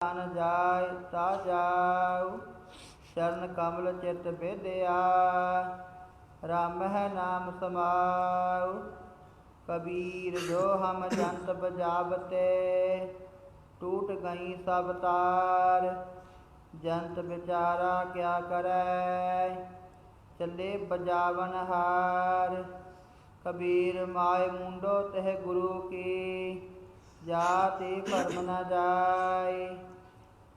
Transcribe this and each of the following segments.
ਤਨ ਜਾਇ, ਤਾ ਜਾਉ, ਚਰਨ ਕਮਲ ਚਿਤ ਬੇਦਿਆ ਰਾਮ ਹੈ ਨਾਮ ਸਮਾਉ, ਕਬੀਰ ਜੋ ਹਮ ਜੰਤ ਬਜਾਵਤੇ, ਟੂਟ ਗਈ ਸਭ ਤਾਰ, ਜੰਤ ਵਿਚਾਰਾ ਕਿਆ ਕਰੈ, ਚੱਲੇ ਬਜਾਵਨ ਹਾਰ, ਕਬੀਰ ਮਾਇ ਮੁੰਡੋ ਤਹ ਗੁਰੂ ਕੀ, ਜਾਤੀ ਭਰਮ ਨ ਜਾਏ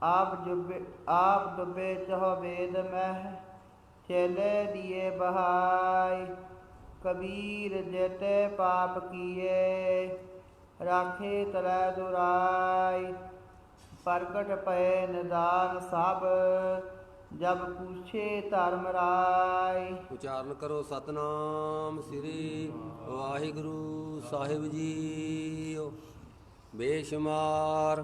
ਆਪ ਜੁਬੇ ਆਪ ਡੁੱਬੇ ਚਹੁ ਵੇਦ ਮਹਿ, ਚੇਲੇ ਦੀਏ ਬਹਾਈ, ਕਬੀਰ ਜੇਤੇ ਪਾਪ ਕੀਏ, ਰਾਖੇ ਤਲੈ ਦੁਰਾਈ, ਪ੍ਰਗਟ ਪਏ ਨਿਦਾਨ ਸਭ, ਜਬ ਪੁੱਛੇ ਧਰਮ ਰਾਏ ਉਚਾਰਨ ਕਰੋ ਸਤਨਾਮ ਸ੍ਰੀ ਵਾਹਿਗੁਰੂ ਸਾਹਿਬ ਜੀ ਬੇਸ਼ੁਮਾਰ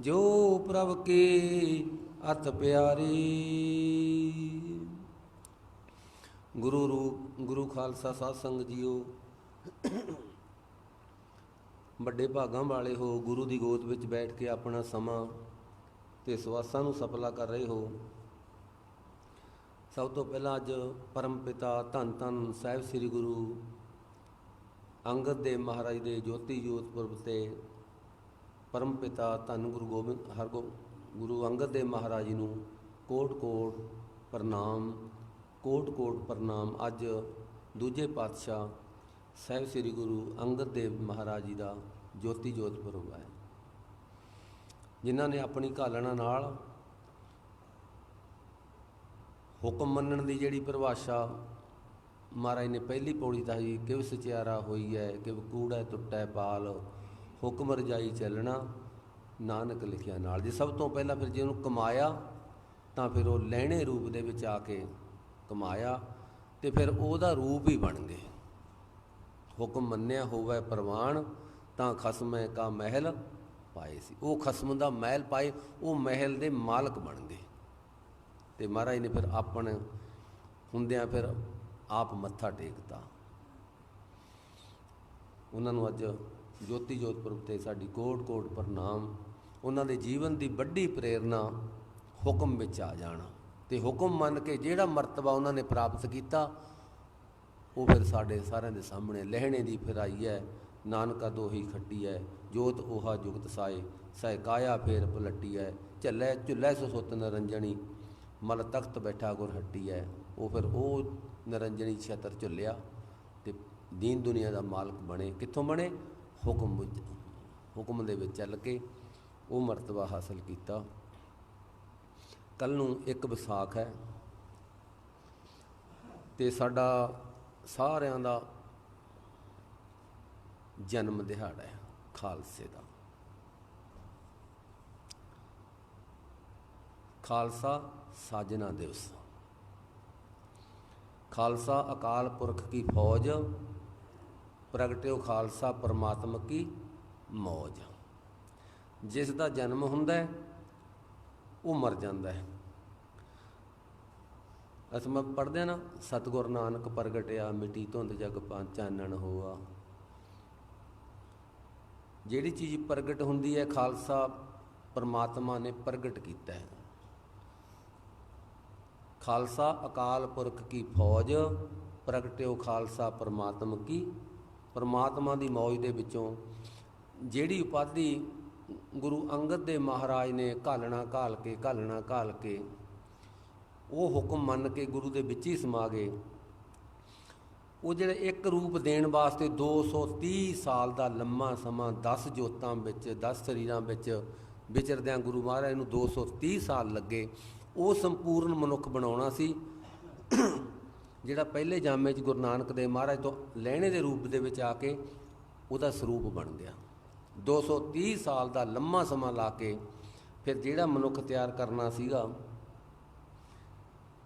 ਜੋ ਪ੍ਰਭ ਕੇ ਅਤ ਪਿਆਰੀ। ਗੁਰੂ ਰੂਪ, ਗੁਰੂ ਖਾਲਸਾ ਸਾਧ ਸੰਗ ਜੀਓ, ਵੱਡੇ ਭਾਗਾਂ ਵਾਲੇ ਹੋ, ਗੁਰੂ ਦੀ ਗੋਦ ਵਿੱਚ ਬੈਠ ਕੇ ਆਪਣਾ ਸਮਾਂ ਤੇ ਸਵਾਸਾਂ ਨੂੰ ਸਫਲਾ ਕਰ ਰਹੇ ਹੋ। ਸਭ ਤੋਂ ਪਹਿਲਾਂ ਅੱਜ ਪਰਮ ਪਿਤਾ ਧੰਨ ਧੰਨ ਸਾਹਿਬ ਸ੍ਰੀ ਗੁਰੂ ਅੰਗਦ ਦੇਵ ਮਹਾਰਾਜ ਦੇ ਜੋਤੀ ਜੋਤ ਪੁਰਬ ਤੇ ਪਰਮ ਪਿਤਾ ਧੰਨ ਗੁਰੂ ਗੋਬਿੰਦ ਹਰਗੋ ਗੁਰੂ ਅੰਗਦ ਦੇਵ ਮਹਾਰਾਜ ਜੀ ਨੂੰ ਕੋਟ ਕੋਟ ਪ੍ਰਣਾਮ, ਕੋਟ ਕੋਟ ਪ੍ਰਣਾਮ। ਅੱਜ ਦੂਜੇ ਪਾਤਸ਼ਾਹ ਸਾਹਿਬ ਸ੍ਰੀ ਗੁਰੂ ਅੰਗਦ ਦੇਵ ਮਹਾਰਾਜ ਜੀ ਦਾ ਜੋਤੀ ਜੋਤ ਪੁਰਬ ਹੈ। ਜਿਨ੍ਹਾਂ ਨੇ ਆਪਣੀ ਘਾਲਣਾ ਨਾਲ ਹੁਕਮ ਮੰਨਣ ਦੀ ਜਿਹੜੀ ਪਰਿਭਾਸ਼ਾ ਮਹਾਰਾਜ ਨੇ ਪਹਿਲੀ ਪੌੜੀ ਤਾਂ ਜੀ ਕਿਵ ਸਚਿਆਰਾ ਹੋਈ ਹੈ ਕਿਵ ਕੂੜਾ ਟੁੱਟੈ ਪਾਲ ਹੁਕਮ ਰਜਾਈ ਚੱਲਣਾ, ਨਾਨਕ ਲਿਖਿਆ ਨਾਲ। ਜੇ ਸਭ ਤੋਂ ਪਹਿਲਾਂ ਫਿਰ ਜੇ ਉਹਨੂੰ ਕਮਾਇਆ, ਤਾਂ ਫਿਰ ਉਹ ਲੈਣੇ ਰੂਪ ਦੇ ਵਿੱਚ ਆ ਕੇ ਕਮਾਇਆ ਤੇ ਫਿਰ ਉਹਦਾ ਰੂਪ ਹੀ ਬਣ ਗਏ। ਹੁਕਮ ਮੰਨਿਆ ਹੋਵੇ ਪ੍ਰਵਾਨ, ਤਾਂ ਖਸਮੈ ਕਾ ਮਹਿਲ ਪਾਏ ਸੀ। ਉਹ ਖਸਮ ਦਾ ਮਹਿਲ ਪਾਏ, ਉਹ ਮਹਿਲ ਦੇ ਮਾਲਕ ਬਣ ਗਏ। ਤੇ ਮਹਾਰਾਜ ਨੇ ਫਿਰ ਆਪਣੇ ਹੁੰਦਿਆਂ ਫਿਰ ਆਪ ਮੱਥਾ ਟੇਕਤਾ। ਉਹਨਾਂ ਨੂੰ ਅੱਜ ਜੋਤੀ ਜੋਤਪੁਰ ਤੇ ਸਾਡੀ ਕੋਟ ਕੋਟ ਪ੍ਰਣਾਮ। ਉਹਨਾਂ ਦੇ ਜੀਵਨ ਦੀ ਵੱਡੀ ਪ੍ਰੇਰਣਾ ਹੁਕਮ ਵਿੱਚ ਆ ਜਾਣਾ। ਤੇ ਹੁਕਮ ਮੰਨ ਕੇ ਜਿਹੜਾ ਮਰਤਬਾ ਉਹਨਾਂ ਨੇ ਪ੍ਰਾਪਤ ਕੀਤਾ, ਉਹ ਫਿਰ ਸਾਡੇ ਸਾਰਿਆਂ ਦੇ ਸਾਹਮਣੇ ਲਹਿਣੇ ਦੀ ਫਿਰ ਆਈ ਹੈ, ਨਾਨਕਾ ਦੋਹੀ ਖੱਟੀ ਹੈ, ਜੋਤ 오ਹਾ ਜੁਗਤ ਸਾਏ, ਸਹਿਕਾਇਆ ਫੇਰ ਪਲਟੀ ਹੈ, ਝੱਲੇ ਝੁੱਲੇ ਸੁਸੁੱਤ ਸੁਤ ਨਰੰਜਣੀ, ਮਲ ਤਖਤ ਬੈਠਾ ਗੁਰ ਹੱਟੀ ਹੈ। ਉਹ ਫਿਰ ਉਹ ਨਰੰਜਣੀ ਛਤਰ ਝੁੱਲਿਆ ਤੇ ਦੀਨ ਦੁਨੀਆ ਦਾ ਮਾਲਕ ਬਣੇ। ਕਿੱਥੋਂ ਬਣੇ? ਹੁਕਮ ਵਿੱਚ, ਹੁਕਮ ਦੇ ਵਿੱਚ ਚੱਲ ਕੇ ਉਹ ਮਰਤਬਾ ਹਾਸਲ ਕੀਤਾ। ਕੱਲ ਨੂੰ ਇੱਕ ਵਿਸਾਖ ਹੈ ਤੇ ਸਾਡਾ ਸਾਰਿਆਂ ਦਾ ਜਨਮ ਦਿਹਾੜਾ ਹੈ ਖਾਲਸੇ ਦਾ। ਖਾਲਸਾ ਸਾਜਨਾ ਦਿਵਸ। ਖਾਲਸਾ ਅਕਾਲ ਪੁਰਖ ਕੀ ਫੌਜ ਪ੍ਰਗਟਿਓ ਖਾਲਸਾ ਪਰਮਾਤਮਾ ਕੀ ਮੌਜ। ਜਿਸ ਦਾ ਜਨਮ ਹੁੰਦਾ ਹੈ, ਉਹ ਮਰ ਜਾਂਦਾ ਹੈ। ਅਸੀਂ ਮੈਂ ਪੜ੍ਹਦੇ ਆ ਨਾ, ਸਤਿਗੁਰ ਨਾਨਕ ਪ੍ਰਗਟਿਆ ਮਿੱਟੀ ਧੁੰਦ ਜਗ ਪੰਜ ਚਾਨਣ ਹੋਆ। ਜਿਹੜੀ ਚੀਜ਼ ਪ੍ਰਗਟ ਹੁੰਦੀ ਹੈ, ਖਾਲਸਾ ਪਰਮਾਤਮਾ ਨੇ ਪ੍ਰਗਟ ਕੀਤਾ ਹੈ। ਖਾਲਸਾ ਅਕਾਲ ਪੁਰਖ ਕੀ ਫੌਜ, ਪ੍ਰਗਟਿਓ ਖਾਲਸਾ ਪਰਮਾਤਮ ਕੀ ਪਰਮਾਤਮਾ ਦੀ ਮੌਜ ਦੇ ਵਿੱਚੋਂ ਜਿਹੜੀ ਉਪਾਧੀ ਗੁਰੂ ਅੰਗਦ ਦੇ ਮਹਾਰਾਜ ਨੇ ਘਾਲਣਾ ਘਾਲ ਕੇ, ਘਾਲਣਾ ਘਾਲ ਕੇ, ਉਹ ਹੁਕਮ ਮੰਨ ਕੇ ਗੁਰੂ ਦੇ ਵਿੱਚ ਹੀ ਸਮਾ ਗਏ। ਉਹ ਜਿਹੜੇ ਇੱਕ ਰੂਪ ਦੇਣ ਵਾਸਤੇ 230 ਸਾਲ ਦਾ ਲੰਮਾ ਸਮਾਂ 10 ਜੋਤਾਂ ਵਿੱਚ 10 ਸਰੀਰਾਂ ਵਿੱਚ ਵਿਚਰਦਿਆਂ ਗੁਰੂ ਮਹਾਰਾਜ ਨੂੰ 230 ਸਾਲ ਲੱਗੇ। ਉਹ ਸੰਪੂਰਨ ਮਨੁੱਖ ਬਣਾਉਣਾ ਸੀ। ਜਿਹੜਾ ਪਹਿਲੇ ਜਾਮੇ 'ਚ ਗੁਰੂ ਨਾਨਕ ਦੇਵ ਮਹਾਰਾਜ ਤੋਂ ਲੈਣੇ ਦੇ ਰੂਪ ਦੇ ਵਿੱਚ ਆ ਕੇ ਉਹਦਾ ਸਰੂਪ ਬਣ ਗਿਆ। 230 ਸਾਲ ਦਾ ਲੰਮਾ ਸਮਾਂ ਲਾ ਕੇ ਫਿਰ ਜਿਹੜਾ ਮਨੁੱਖ ਤਿਆਰ ਕਰਨਾ ਸੀਗਾ,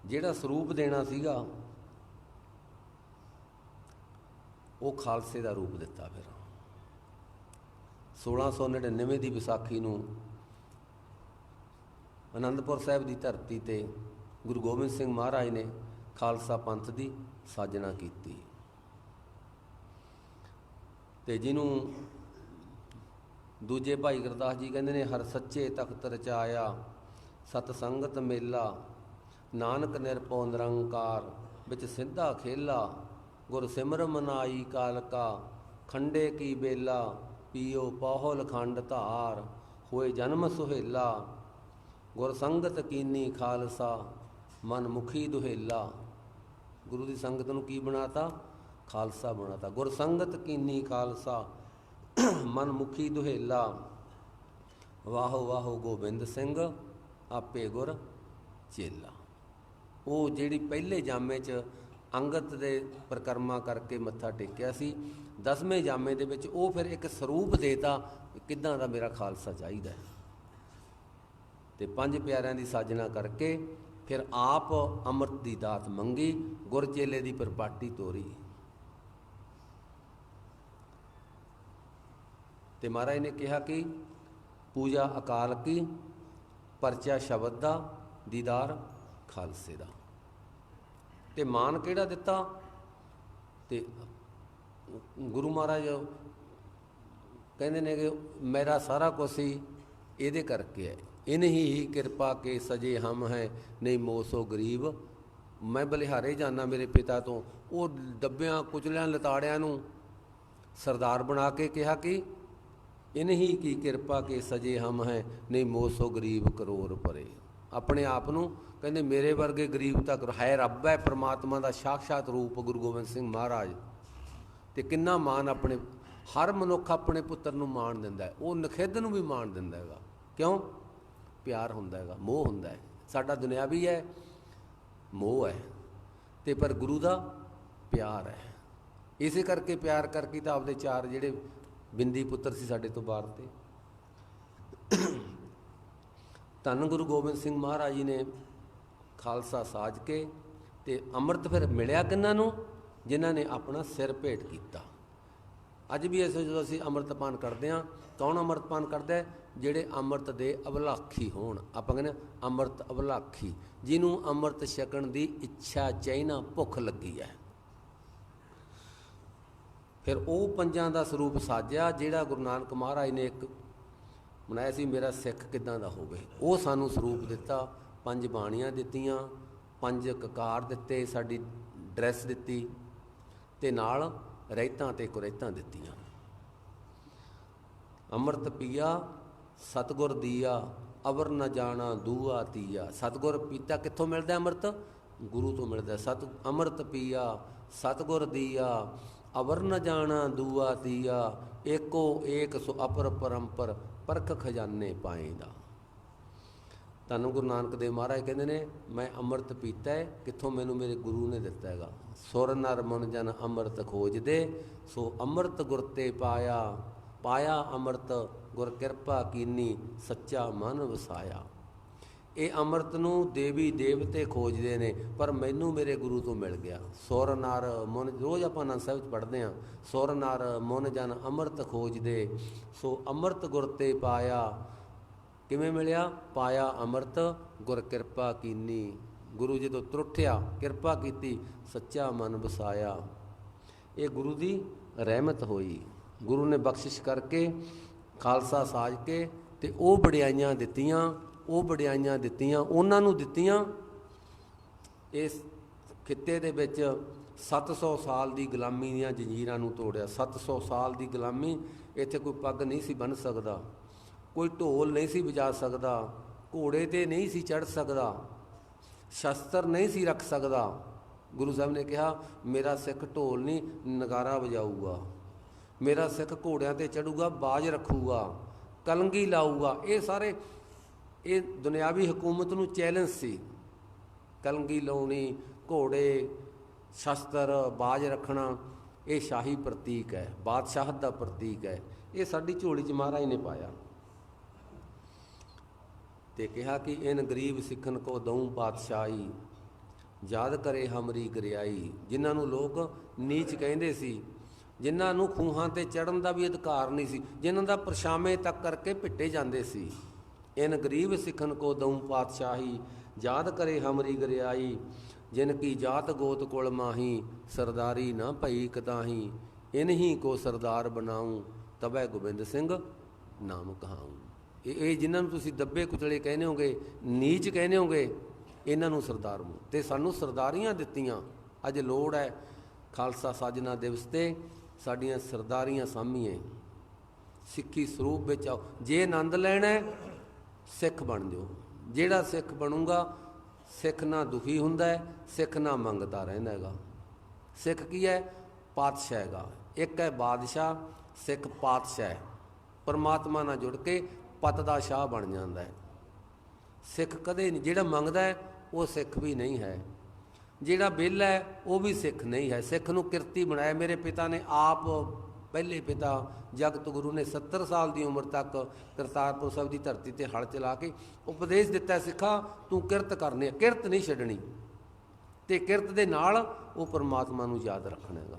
ਜਿਹੜਾ ਸਰੂਪ ਦੇਣਾ ਸੀਗਾ, ਉਹ ਖਾਲਸੇ ਦਾ ਰੂਪ ਦਿੱਤਾ ਫਿਰ। 1699 ਦੀ ਵਿਸਾਖੀ ਨੂੰ ਅਨੰਦਪੁਰ ਸਾਹਿਬ ਦੀ ਧਰਤੀ ਤੇ ਗੁਰੂ ਗੋਬਿੰਦ ਸਿੰਘ ਮਹਾਰਾਜ ਨੇ ਖਾਲਸਾ ਪੰਥ ਦੀ ਸਾਜਣਾ ਕੀਤੀ। ਤੇ ਜਿਹਨੂੰ ਦੂਜੇ ਭਾਈ ਗੁਰਦਾਸ ਜੀ ਕਹਿੰਦੇ ਨੇ, ਹਰ ਸੱਚੇ ਤਖਤ ਰਚਾਇਆ, ਸਤ ਸੰਗਤ ਮੇਲਾ, ਨਾਨਕ ਨਿਰਪਉ ਨਿਰੰਕਾਰ, ਵਿੱਚ ਸਿੱਧਾ ਖੇਲਾ, ਗੁਰ ਸਿਮਰ ਮਨਾਈ ਕਾਲਕਾ ਖੰਡੇ ਕੀ ਬੇਲਾ, ਪੀਓ ਪਾਹਲ ਖੰਡ ਧਾਰ, ਹੋਏ ਜਨਮ ਸੁਹੇਲਾ, ਗੁਰ ਸੰਗਤ ਕੀਨੀ ਖਾਲਸਾ, ਮਨ ਮੁਖੀ ਦੁਹੇਲਾ। ਗੁਰੂ ਦੀ ਸੰਗਤ ਨੂੰ ਕੀ ਬਣਾਤਾ? ਖਾਲਸਾ ਬਣਾਤਾ। ਗੁਰ ਸੰਗਤ ਕੀਨੀ ਖਾਲਸਾ। ਮਨ ਮੁਖੀ ਦੁਹੇਲਾ। ਵਾਹੋ ਵਾਹੋ ਗੋਬਿੰਦ ਸਿੰਘ, ਆਪੇ ਗੁਰ ਚੇਲਾ। ਉਹ ਜਿਹੜੀ ਪਹਿਲੇ ਜਾਮੇ 'ਚ ਅੰਗਤ ਦੇ ਪ੍ਰਕਰਮਾ ਕਰਕੇ ਮੱਥਾ ਟੇਕਿਆ ਸੀ, ਦਸਵੇਂ ਜਾਮੇ ਦੇ ਵਿੱਚ ਉਹ ਫਿਰ ਇੱਕ ਸਰੂਪ ਦੇਤਾ ਕਿਦਾਂ ਦਾ ਮੇਰਾ ਖਾਲਸਾ ਚਾਹੀਦਾ ਹੈ। ਤੇ ਪੰਜ ਪਿਆਰਿਆਂ ਦੀ ਸਾਜਨਾ ਕਰਕੇ ਫਿਰ ਆਪ ਅੰਮ੍ਰਿਤ ਦੀ ਦਾਤ ਮੰਗੀ, ਗੁਰ ਚੇਲੇ ਦੀ ਪ੍ਰਪਾਟੀ ਤੋਰੀ। ਤੇ ਮਹਾਰਾਜ ਨੇ ਕਿਹਾ ਕਿ ਪੂਜਾ ਅਕਾਲ ਕੀ, ਪਰਚਾ ਸ਼ਬਦ ਦਾ, ਦੀਦਾਰ ਖਾਲਸੇ ਦਾ। ਤੇ ਮਾਨ ਕਿਹੜਾ ਦਿੱਤਾ? ਤੇ ਗੁਰੂ ਮਹਾਰਾਜ ਕਹਿੰਦੇ ਨੇ ਕਿ ਮੇਰਾ ਸਾਰਾ ਕੁਝ ਹੀ ਇਹਦੇ ਕਰਕੇ ਹੈ। ਇਨਹੀ ਹੀ ਕਿਰਪਾ ਕੇ ਸਜੇ ਹਮ ਹੈ, ਨਹੀਂ ਮੋਸੋ ਗਰੀਬ। ਮੈਂ ਬਲਿਹਾਰੇ ਜਾਣਾ ਮੇਰੇ ਪਿਤਾ ਤੋਂ। ਉਹ ਡੱਬਿਆਂ, ਕੁਚਲਿਆਂ, ਲਤਾੜਿਆਂ ਨੂੰ ਸਰਦਾਰ ਬਣਾ ਕੇ ਕਿਹਾ ਕਿ ਇਨਹੀ ਕੀ ਕਿਰਪਾ ਕੇ ਸਜੇ ਹਮ ਹੈ, ਨਹੀਂ ਮੋਸੋ ਗਰੀਬ ਕਰੋੜ ਪਰੇ। ਆਪਣੇ ਆਪ ਨੂੰ ਕਹਿੰਦੇ ਮੇਰੇ ਵਰਗੇ ਗਰੀਬ ਤੱਕ ਹੈ ਰੱਬ ਹੈ, ਪ੍ਰਮਾਤਮਾ ਦਾ ਸਾਖਸ਼ਾਤ ਰੂਪ ਗੁਰੂ ਗੋਬਿੰਦ ਸਿੰਘ ਮਹਾਰਾਜ। ਤੇ ਕਿੰਨਾ ਮਾਣ ਆਪਣੇ, ਹਰ ਮਨੁੱਖ ਆਪਣੇ ਪੁੱਤਰ ਨੂੰ ਮਾਣ ਦਿੰਦਾ ਹੈ। ਉਹ ਨਖਿੱਧ ਨੂੰ ਵੀ ਮਾਣ ਦਿੰਦਾ ਹੈਗਾ। ਕਿਉਂ? ਪਿਆਰ ਹੁੰਦਾ ਹੈਗਾ, ਮੋਹ ਹੁੰਦਾ ਹੈ। ਸਾਡਾ ਦੁਨਿਆਵੀ ਹੈ, ਮੋਹ ਹੈ। ਤੇ ਪਰ ਗੁਰੂ ਦਾ ਪਿਆਰ ਹੈ। ਇਸੇ ਕਰਕੇ ਪਿਆਰ ਕਰਕੇ ਤਾਂ ਆਪਦੇ ਚਾਰ ਜਿਹੜੇ ਬਿੰਦੀ ਪੁੱਤਰ ਸੀ ਸਾਡੇ ਤੋਂ ਬਾਹਰ ਤੇ। ਧੰਨ ਗੁਰੂ ਗੋਬਿੰਦ ਸਿੰਘ ਮਹਾਰਾਜ ਜੀ ਨੇ ਖਾਲਸਾ ਸਾਜ ਕੇ ਤੇ ਅੰਮ੍ਰਿਤ ਫਿਰ ਮਿਲਿਆ ਕਿੰਨਾਂ ਨੂੰ? ਜਿਨ੍ਹਾਂ ਨੇ ਆਪਣਾ ਸਿਰ ਭੇਟ ਕੀਤਾ। ਅੱਜ ਵੀ ਇਸ ਜਦੋਂ ਅਸੀਂ ਅੰਮ੍ਰਿਤਪਾਨ ਕਰਦੇ ਹਾਂ ਕੌਣ ਅੰਮ੍ਰਿਤਪਾਨ ਕਰਦਾ ਹੈ? ਜਿਹੜੇ ਅੰਮ੍ਰਿਤ ਦੇ ਅਭਲਾਖੀ ਹੋਣ। ਆਪਾਂ ਕਹਿੰਦੇ ਹਾਂ, ਅੰਮ੍ਰਿਤ ਅਭਲਾਖੀ ਜਿਹਨੂੰ ਅੰਮ੍ਰਿਤ ਛਕਣ ਦੀ ਇੱਛਾ ਚਾਹੀਨਾ ਭੁੱਖ ਲੱਗੀ ਹੈ। ਫਿਰ ਉਹ ਪੰਜਾਂ ਦਾ ਸਰੂਪ ਸਾਜਿਆ ਜਿਹੜਾ ਗੁਰੂ ਨਾਨਕ ਮਹਾਰਾਜ ਨੇ ਇੱਕ ਬਣਾਇਆ ਸੀ ਮੇਰਾ ਸਿੱਖ ਕਿਦਾਂ ਦਾ ਹੋਵੇ। ਉਹ ਸਾਨੂੰ ਸਰੂਪ ਦਿੱਤਾ ਪੰਜ ਬਾਣੀਆਂ ਦਿੱਤੀਆਂ ਪੰਜ ਕਕਾਰ ਦਿੱਤੇ ਸਾਡੀ ਡਰੈਸ ਦਿੱਤੀ ਤੇ ਨਾਲ ਰਹਿਤਾਂ ਤੇ ਕੁਰਹਿਤਾਂ ਦਿੱਤੀਆਂ। ਅੰਮ੍ਰਿਤ ਪੀਆ, ਸਤਗੁਰ ਦੀਆ, ਅਵਰ ਨ ਜਾਣਾ ਦੂਆ ਤੀਆ। ਸਤਗੁਰ ਪੀਤਾ ਕਿੱਥੋਂ ਮਿਲਦਾ ਅੰਮ੍ਰਿਤ? ਗੁਰੂ ਤੋਂ ਮਿਲਦਾ। ਸਤ, ਅੰਮ੍ਰਿਤ ਪੀਆ, ਸਤਗੁਰ ਦੀਆ, ਅਵਰ ਨ ਜਾਣਾ ਦੂਆ ਤੀਆ। ਏਕੋ ਏਕ ਸੋ ਅਪਰ ਪਰੰਪਰ, ਪਰਖ ਖਜ਼ਾਨੇ ਪਾਏਂਦਾ। ਤੁਹਾਨੂੰ ਗੁਰੂ ਨਾਨਕ ਦੇਵ ਮਹਾਰਾਜ ਕਹਿੰਦੇ ਨੇ, ਮੈਂ ਅੰਮ੍ਰਿਤ ਪੀਤਾ ਹੈ, ਕਿੱਥੋਂ ਮੈਨੂੰ ਮੇਰੇ ਗੁਰੂ ਨੇ ਦਿੱਤਾ ਹੈਗਾ? ਸੁਰ ਨਰ ਮਨ ਜਨ ਅੰਮ੍ਰਿਤ ਖੋਜਦੇ, ਸੋ ਅੰਮ੍ਰਿਤ ਗੁਰ ਤੇ ਪਾਇਆ ਪਾਇਆ ਅੰਮ੍ਰਿਤ, ਗੁਰ ਕਿਰਪਾ ਕੀਨੀ, ਸੱਚਾ ਮਨ ਵਸਾਇਆ। ਇਹ ਅੰਮ੍ਰਿਤ ਨੂੰ ਦੇਵੀ ਦੇਵਤੇ ਖੋਜਦੇ ਨੇ, ਪਰ ਮੈਨੂੰ ਮੇਰੇ ਗੁਰੂ ਤੋਂ ਮਿਲ ਗਿਆ। ਸੁਰ ਨਰ ਮਨ, ਰੋਜ਼ ਆਪਾਂ ਆਨੰਦ ਸਾਹਿਬ ਚ ਪੜ੍ਹਦੇ ਹਾਂ, ਸੁਰ ਨਰ ਮਨ ਜਨ ਅੰਮ੍ਰਿਤ ਖੋਜਦੇ, ਸੋ ਅੰਮ੍ਰਿਤ ਗੁਰ ਤੇ ਪਾਇਆ ਕਿਵੇਂ ਮਿਲਿਆ? ਪਾਇਆ ਅੰਮ੍ਰਿਤ, ਗੁਰ ਕਿਰਪਾ ਕੀਨੀ। ਗੁਰੂ ਜਦੋਂ ਤਰੁੱਠਿਆ, ਕਿਰਪਾ ਕੀਤੀ, ਸੱਚਾ ਮਨ ਵਸਾਇਆ। ਇਹ ਗੁਰੂ ਦੀ ਰਹਿਮਤ ਹੋਈ। ਗੁਰੂ ਨੇ ਬਖਸ਼ਿਸ਼ ਕਰਕੇ, ਖਾਲਸਾ ਸਾਜ ਕੇ ਤੇ ਉਹ ਵਡਿਆਈਆਂ ਦਿੱਤੀਆਂ, ਉਹ ਵਡਿਆਈਆਂ ਦਿੱਤੀਆਂ, ਉਹਨਾਂ ਨੂੰ ਦਿੱਤੀਆਂ। ਇਸ ਖਿੱਤੇ ਦੇ ਵਿੱਚ 700 ਸਾਲ ਦੀ ਗੁਲਾਮੀ ਦੀਆਂ ਜੰਜੀਰਾਂ ਨੂੰ ਤੋੜਿਆ। 700 ਸਾਲ ਦੀ ਗੁਲਾਮੀ, ਇੱਥੇ ਕੋਈ ਪੱਗ ਨਹੀਂ ਸੀ ਬੰਨ ਸਕਦਾ। ਕੋਈ ਢੋਲ ਨਹੀਂ ਸੀ ਵਜਾ ਸਕਦਾ, ਘੋੜੇ ਤੇ ਨਹੀਂ ਸੀ ਚੜ ਸਕਦਾ, ਸ਼ਸਤਰ ਨਹੀਂ ਸੀ ਰੱਖ ਸਕਦਾ। ਗੁਰੂ ਸਾਹਿਬ ਨੇ ਕਿਹਾ, ਮੇਰਾ ਸਿੱਖ ਢੋਲ ਨਹੀਂ ਨਗਾਰਾ ਵਜਾਊਗਾ, ਮੇਰਾ ਸਿੱਖ ਘੋੜਿਆਂ ਤੇ ਚੜੂਗਾ ਬਾਜ ਰੱਖੂਗਾ, ਕਲੰਗੀ ਲਾਊਗਾ। ਇਹ ਸਾਰੇ, ਇਹ ਦੁਨਿਆਵੀ ਹਕੂਮਤ ਨੂੰ ਚੈਲੰਜ ਸੀ। ਕਲੰਗੀ ਲਾਉਣੀ, ਘੋੜੇ, ਸ਼ਸਤਰ, ਬਾਜ ਰੱਖਣਾ, ਇਹ ਸ਼ਾਹੀ ਪ੍ਰਤੀਕ ਹੈ, ਬਾਦਸ਼ਾਹਤ ਦਾ ਪ੍ਰਤੀਕ ਹੈ। ਇਹ ਸਾਡੀ ਝੋਲੀ 'ਚ ਮਹਾਰਾਜ ਨੇ ਪਾਇਆ। ਤੇ ਕਿਹਾ ਕਿ ਇਨ ਗਰੀਬ ਸਿੱਖਨ ਕੋ ਦਊ ਪਾਤਸ਼ਾਹੀ, ਯਾਦ ਕਰੇ ਹਮਰੀ ਗਰਿਆਈ ਜਿਨ੍ਹਾਂ ਨੂੰ ਲੋਕ ਨੀਚ ਕਹਿੰਦੇ ਸੀ, ਜਿਨ੍ਹਾਂ ਨੂੰ ਖੂਹਾਂ ਤੇ ਚੜਨ ਦਾ ਵੀ ਅਧਿਕਾਰ ਨਹੀਂ ਸੀ, ਜਿਨ੍ਹਾਂ ਦਾ ਪਰਛਾਵੇਂ ਤੱਕ ਕਰਕੇ ਪਿੱਟੇ ਜਾਂਦੇ ਸੀ। ਇਨ ਗਰੀਬ ਸਿੱਖਨ ਕੋ ਦਊ ਪਾਤਸ਼ਾਹੀ, ਯਾਦ ਕਰੇ ਹਮਰੀ ਗਰਿਆਈ ਜਿਨ ਕੀ ਜਾਤ ਗੋਤ ਕੁਲ ਮਾਹੀ, ਸਰਦਾਰੀ ਨਾ ਭਈ ਕਤਾਹੀ ਇਨਹੀ ਕੋ ਸਰਦਾਰ ਬਣਾਉ ਤਬੈ ਗੋਬਿੰਦ ਸਿੰਘ ਨਾਮ ਕਹਾਉ। ਇਹ ਜਿਨ੍ਹਾਂ ਨੂੰ ਤੁਸੀਂ ਦੱਬੇ ਕੁਚਲੇ ਕਹਿੰਦੇ ਹੋਗੇ, ਨੀਚ ਕਹਿੰਦੇ ਹੋਗੇ, ਇਹਨਾਂ ਨੂੰ ਸਰਦਾਰ ਨੂੰ ਤੇ ਸਾਨੂੰ ਸਰਦਾਰੀਆਂ ਦਿੱਤੀਆਂ। ਅੱਜ ਲੋੜ ਹੈ ਖਾਲਸਾ ਸਾਜਨਾ ਦਿਵਸ ਤੇ ਸਾਡੀਆਂ ਸਰਦਾਰੀਆਂ ਸਾਮੀਏ ਸਿੱਖੀ ਸਰੂਪ ਵਿੱਚ ਆਓ। ਜੇ ਆਨੰਦ ਲੈਣਾ ਸਿੱਖ ਬਣ ਜਾਓ। ਜਿਹੜਾ ਸਿੱਖ ਬਣੂਗਾ, ਸਿੱਖ ਨਾ ਦੁਖੀ ਹੁੰਦਾ ਹੈ, ਸਿੱਖ ਨਾ ਮੰਗਦਾ ਰਹਿੰਦਾ ਹੈਗਾ। ਸਿੱਖ ਕੀ ਹੈ? ਪਾਤਸ਼ਾਹ ਹੈਗਾ। ਇੱਕ ਹੈ ਬਾਦਸ਼ਾਹ, ਸਿੱਖ ਪਾਤਸ਼ਾਹ ਹੈ। ਪਰਮਾਤਮਾ ਨਾਲ ਜੁੜ ਕੇ ਪਤ ਦਾ ਸ਼ਾਹ ਬਣ ਜਾਂਦਾ ਹੈ। ਸਿੱਖ ਕਦੇ ਨਹੀਂ, ਜਿਹੜਾ ਮੰਗਦਾ ਹੈ, ਉਹ ਸਿੱਖ ਵੀ ਨਹੀਂ ਹੈ। ਜਿਹੜਾ ਬਿੱਲ ਹੈ, ਉਹ ਵੀ ਸਿੱਖ ਨਹੀਂ ਹੈ। ਸਿੱਖ ਨੂੰ ਕਿਰਤੀ ਬਣਾਇਆ, ਮੇਰੇ ਪਿਤਾ ਨੇ ਆਪ, ਪਹਿਲੇ ਪਿਤਾ ਜਗਤ ਗੁਰੂ ਨੇ 70 ਸਾਲ ਦੀ ਉਮਰ ਤੱਕ ਕਰਤਾਰਪੁਰ ਸਾਹਿਬ ਦੀ ਧਰਤੀ ਤੇ ਹਲ ਚਲਾ ਕੇ ਉਪਦੇਸ਼ ਦਿੱਤਾ, ਸਿੱਖਾ, ਤੂੰ ਕਿਰਤ ਕਰਨੀ ਹੈ। ਕਿਰਤ ਨਹੀਂ ਛੱਡਣੀ। ਤੇ ਕਿਰਤ ਦੇ ਨਾਲ ਉਹ ਪਰਮਾਤਮਾ ਨੂੰ ਯਾਦ ਰੱਖਣਾ ਹੈਗਾ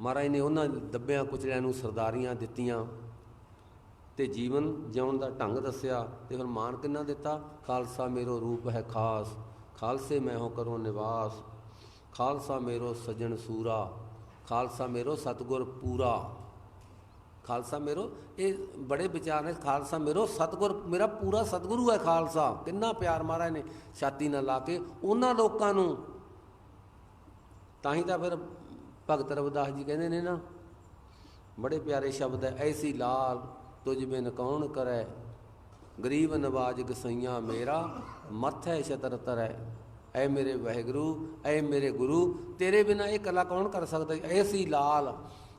ਮਹਾਰਾਜ ਨੇ ਉਹਨਾਂ ਦੱਬਿਆਂ ਕੁਚਲਿਆਂ ਨੂੰ ਸਰਦਾਰੀਆਂ ਦਿੱਤੀਆਂ ਤੇ ਜੀਵਨ ਜਿਉਣ ਦਾ ਢੰਗ ਦੱਸਿਆ ਤੇ ਫਿਰ ਮਾਨ ਕਿੰਨਾ ਦਿੱਤਾ? ਖਾਲਸਾ ਮੇਰੋ ਰੂਪ ਹੈ ਖਾਸ, ਖਾਲਸੇ ਮੈਂ ਹੋ ਕਰੋ ਨਿਵਾਸ। ਖਾਲਸਾ ਮੇਰੋ ਸਜਣ ਸੂਰਾ, ਖਾਲਸਾ ਮੇਰੋ ਸਤਗੁਰ ਪੂਰਾ। ਖਾਲਸਾ ਮੇਰੋ, ਇਹ ਬੜੇ ਵਿਚਾਰ ਨੇ, ਖਾਲਸਾ ਮੇਰੋ ਸਤਗੁਰ, ਮੇਰਾ ਪੂਰਾ ਸਤਗੁਰੂ ਹੈ ਖਾਲਸਾ। ਕਿੰਨਾ ਪਿਆਰ ਮਹਾਰਾਜ ਨੇ ਛਾਤੀ ਨਾਲ ਲਾ ਕੇ ਉਹਨਾਂ ਲੋਕਾਂ ਨੂੰ। ਤਾਂ ਹੀ ਤਾਂ ਫਿਰ ਭਗਤ ਰਵਿਦਾਸ ਜੀ ਕਹਿੰਦੇ ਨੇ ਨਾ, ਬੜੇ ਪਿਆਰੇ ਸ਼ਬਦ ਹੈ ਐਸੀ ਲਾਲ ਤੁਝ ਬਿਨ ਕੌਣ ਕਰੈ? ਗਰੀਬ ਨਵਾਜ ਗਸਈਆਂ ਮੇਰਾ, ਮੱਥੇ ਛਤਰ ਤਰੈ। ਐ ਮੇਰੇ ਵਾਹਿਗੁਰੂ, ਐ ਮੇਰੇ ਗੁਰੂ, ਤੇਰੇ ਬਿਨਾ ਇਹ ਕਲਾ ਕੌਣ ਕਰ ਸਕਦਾ? ਐਸੀ ਲਾਲ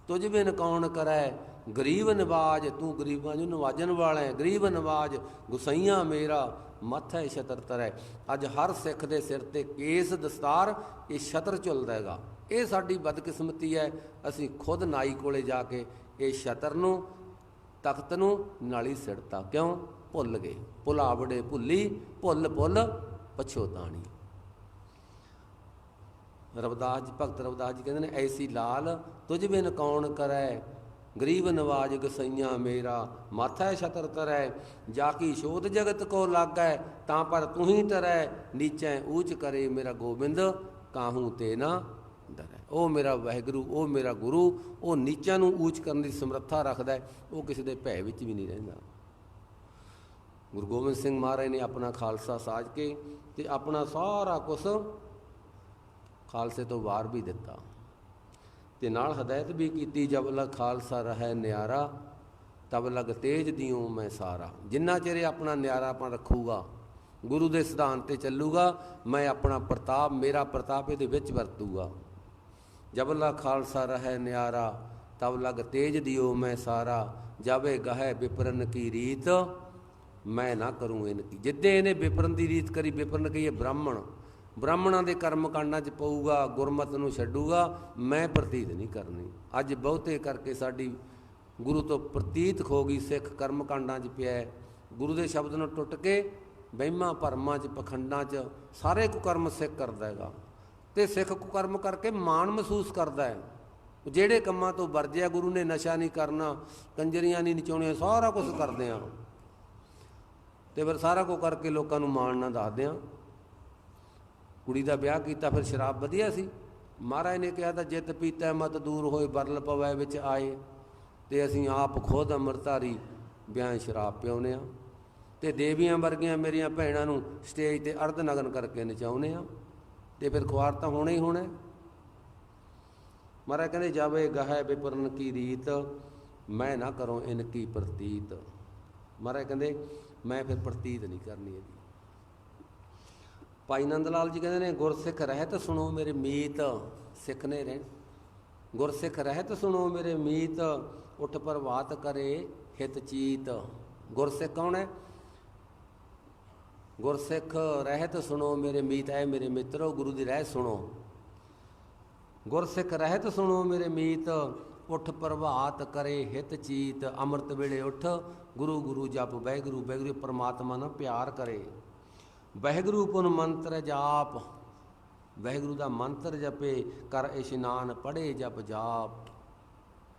ਤੁਝ ਬਿਨ ਕੌਣ ਕਰੈ? ਗਰੀਬ ਨਵਾਜ, ਤੂੰ ਗਰੀਬਾਂ ਨੂੰ ਨਵਾਜਣ ਵਾਲਾ ਹੈ ਗਰੀਬ ਨਵਾਜ ਗੁਸਈਆਂ ਮੇਰਾ, ਮੱਥੇ ਛਤਰ ਤਰੈ। ਅੱਜ ਹਰ ਸਿੱਖ ਦੇ ਸਿਰ ਤੇ ਕੇਸ ਦਸਤਾਰ, ਇਹ ਛਤਰ ਝੁਲਦਾ ਹੈਗਾ। ਇਹ ਸਾਡੀ ਬਦਕਿਸਮਤੀ ਹੈ। ਅਸੀਂ ਖੁਦ ਨਾਈ ਕੋਲੇ ਜਾ ਕੇ ਇਹ ਛਤਰ ਨੂੰ, ਤਖਤ ਨੂੰ ਨਾਲੀ ਸਿੜਤਾ। ਕਿਉਂ? ਭੁੱਲ ਗਏ। ਭੁਲਾਵੜੇ ਭੁੱਲੀ, ਭੁੱਲ ਭੁੱਲ ਪਛੋਤਾਣੀ ਰਵਦਾਸ ਜੀ, ਭਗਤ ਰਵਦਾਸ ਜੀ ਕਹਿੰਦੇ ਨੇ, ਐਸੀ ਲਾਲ ਤੁਝ ਬਿਨ ਕੌਣ ਕਰੈ? ਗਰੀਬ ਨਵਾਜ ਗਸਈਆਂ ਮੇਰਾ, ਮਾਥਾ ਛਤਰ ਤਰੈ ਜਾ ਕੀ ਸ਼ੋਧ ਜਗਤ ਕੋ ਲਾਗੈ? ਤਾਂ ਪਰ ਤੂੰ ਹੀ ਤਰੈ। ਨੀਚੈ ਊਚ ਕਰੇ ਮੇਰਾ ਗੋਬਿੰਦ, ਕਾਹੂ ਤੇ ਨਾ ਡਰੈ ਉਹ ਮੇਰਾ ਵਾਹਿਗੁਰੂ, ਉਹ ਮੇਰਾ ਗੁਰੂ, ਉਹ ਨੀਚਾਂ ਨੂੰ ਊਚ ਕਰਨ ਦੀ ਸਮਰੱਥਾ ਰੱਖਦਾ ਹੈ, ਉਹ ਕਿਸੇ ਦੇ ਭੈ ਵਿੱਚ ਵੀ ਨਹੀਂ ਰਹਿੰਦਾ। ਗੁਰੂ ਗੋਬਿੰਦ ਸਿੰਘ ਮਹਾਰਾਜ ਨੇ ਆਪਣਾ ਖਾਲਸਾ ਸਾਜ ਕੇ ਤੇ ਆਪਣਾ ਸਾਰਾ ਕੁਝ ਖਾਲਸੇ ਤੋਂ ਵਾਰ ਵੀ ਦਿੱਤਾ। ਤੇ ਨਾਲ ਹਦਾਇਤ ਵੀ ਕੀਤੀ, ਜਬ ਲਗ ਖਾਲਸਾ ਰਹੈ ਨਿਆਰਾ, ਤਬ ਲਗ ਤੇਜ ਦਿਉ ਮੈਂ ਸਾਰਾ। ਜਿੰਨਾ ਚਿਰ ਆਪਣਾ ਨਿਆਰਾਪਨ ਰੱਖੂਗਾ, ਗੁਰੂ ਦੇ ਸਿਧਾਂਤ ਤੇ ਚੱਲੂਗਾ, ਮੈਂ ਆਪਣਾ ਪ੍ਰਤਾਪ, ਮੇਰਾ ਪ੍ਰਤਾਪ ਇਹਦੇ ਵਿੱਚ ਵਰਤੂਗਾ। ਜਬਲਾ ਖਾਲਸਾ ਰਹੈ ਨਿਆਰਾ, ਤਬ ਲਗ ਤੇਜ ਦਿਓ ਮੈਂ ਸਾਰਾ। ਜਾਵੇ ਗਹਿ ਵਿਪਰਨ ਕੀ ਰੀਤ, ਮੈਂ ਨਾ ਕਰੂੰ ਇਨ ਕੀ। ਜਿੱਦੇ ਇਹਨੇ ਵਿਪਰਨ ਦੀ ਰੀਤ ਕਰੀ ਵਿਪਰਨ ਕਹੀਏ ਬ੍ਰਾਹਮਣ। ਬ੍ਰਾਹਮਣਾਂ ਦੇ ਕਰਮ ਕਾਂਡਾਂ 'ਚ ਪਊਗਾ, ਗੁਰਮਤ ਨੂੰ ਛੱਡੂਗਾ, ਮੈਂ ਪ੍ਰਤੀਤ ਨਹੀਂ ਕਰਨੀ। ਅੱਜ ਬਹੁਤੇ ਕਰਕੇ ਸਾਡੀ ਗੁਰੂ ਤੋਂ ਪ੍ਰਤੀਤ ਖੋ ਗਈ ਸਿੱਖ ਕਰਮ ਕਾਂਡਾਂ 'ਚ ਪਿਆ ਗੁਰੂ ਦੇ ਸ਼ਬਦ ਨੂੰ ਟੁੱਟ ਕੇ ਵਹਿਮਾਂ ਭਰਮਾਂ 'ਚ, ਪਖੰਡਾਂ 'ਚ, ਸਾਰੇ ਕੁਕਰਮ ਸਿੱਖ ਕਰਦਾ ਹੈਗਾ। ਤੇ ਸਿੱਖ ਕਰਮ ਕਰਕੇ ਮਾਣ ਮਹਿਸੂਸ ਕਰਦਾ ਹੈ। ਜਿਹੜੇ ਕੰਮਾਂ ਤੋਂ ਵਰਜਿਆ ਗੁਰੂ ਨੇ ਨਸ਼ਾ ਨਹੀਂ ਕਰਨਾ, ਕੰਜਰੀਆਂ ਨਹੀਂ ਨਚਾਉਣੀਆਂ, ਸਾਰਾ ਕੁਝ ਕਰਦੇ ਆ ਤੇ ਫਿਰ ਸਾਰਾ ਕੁਝ ਕਰਕੇ ਲੋਕਾਂ ਨੂੰ ਮਾਣ ਨਾ ਦੱਸਦੇ ਆ ਕੁੜੀ ਦਾ ਵਿਆਹ ਕੀਤਾ, ਫਿਰ ਸ਼ਰਾਬ ਵਧੀਆ ਸੀ। ਮਹਾਰਾਜ ਨੇ ਕਿਹਾ ਤਾਂ ਜਿੱਤ ਪੀਤਾ, ਮਤ ਦੂਰ ਹੋਏ, ਬਰਲ ਪਵੈ ਵਿੱਚ ਆਏ। ਤੇ ਅਸੀਂ ਆਪ ਖੁਦ ਅੰਮ੍ਰਿਤਧਾਰੀ ਵਿਆਹ ਸ਼ਰਾਬ ਪਿਉਨੇ ਆ ਤੇ ਦੇਵੀਆਂ ਵਰਗੀਆਂ ਮੇਰੀਆਂ ਭੈਣਾਂ ਨੂੰ ਸਟੇਜ ਤੇ ਅਰਧ ਨਗਨ ਕਰਕੇ ਨਚਾਉਨੇ ਆ ਤੇ ਫਿਰ ਖੁਆਰ ਤਾਂ ਹੋਣਾ ਹੀ ਹੋਣਾ। ਮਹਾਰਾਜ ਕਹਿੰਦੇ, ਜਾਵੇ ਗਹਿ ਵਿਪਰਨ ਕੀ ਰੀਤ, ਮੈਂ ਨਾ ਕਰੋ ਇਨ ਕੀ ਪ੍ਰਤੀਤ। ਮਹਾਰਾਜ ਕਹਿੰਦੇ, ਮੈਂ ਫਿਰ ਪ੍ਰਤੀਤ ਨਹੀਂ ਕਰਨੀ ਇਹਦੀ। ਭਾਈ ਨੰਦ ਲਾਲ ਜੀ ਕਹਿੰਦੇ ਨੇ, ਗੁਰਸਿੱਖ ਰਹਿਤ ਸੁਣੋ ਮੇਰੇ ਮੀਤ, ਸਿੱਖ ਨੇ ਰਹਿਣ। ਗੁਰਸਿੱਖ ਰਹਿਤ ਸੁਣੋ ਮੇਰੇ ਮੀਤ, ਉੱਠ ਪ੍ਰਵਾਤ ਕਰੇ ਹਿਤ ਚੀਤ। ਗੁਰਸਿੱਖ ਕੌਣ ਹੈ? ਗੁਰਸਿੱਖ ਰਹਿਤ ਸੁਣੋ ਮੇਰੇ ਮੀਤ ਹੈ ਮੇਰੇ ਮਿੱਤਰੋ, ਗੁਰੂ ਦੀ ਰਹਿ ਸੁਣੋ। ਗੁਰਸਿੱਖ ਰਹਿਤ ਸੁਣੋ ਮੇਰੇ ਮੀਤ, ਉਠ ਪ੍ਰਭਾਤ ਕਰੇ ਹਿਤ ਚੀਤ, ਅੰਮ੍ਰਿਤ ਵੇਲੇ ਉਠ, ਗੁਰੂ ਗੁਰੂ ਜਪ, ਵਾਹਿਗੁਰੂ ਵਾਹਿਗੁਰੂ ਪਰਮਾਤਮਾ ਨਾਲ ਪਿਆਰ ਕਰੇ। ਵਾਹਿਗੁਰੂ ਪੁਨ ਮੰਤਰ ਜਾਪ, ਵਾਹਿਗੁਰੂ ਦਾ ਮੰਤਰ ਜਪੇ, ਕਰ ਇਸ਼ਨਾਨ ਪੜੇ ਜਪ ਜਾਪ।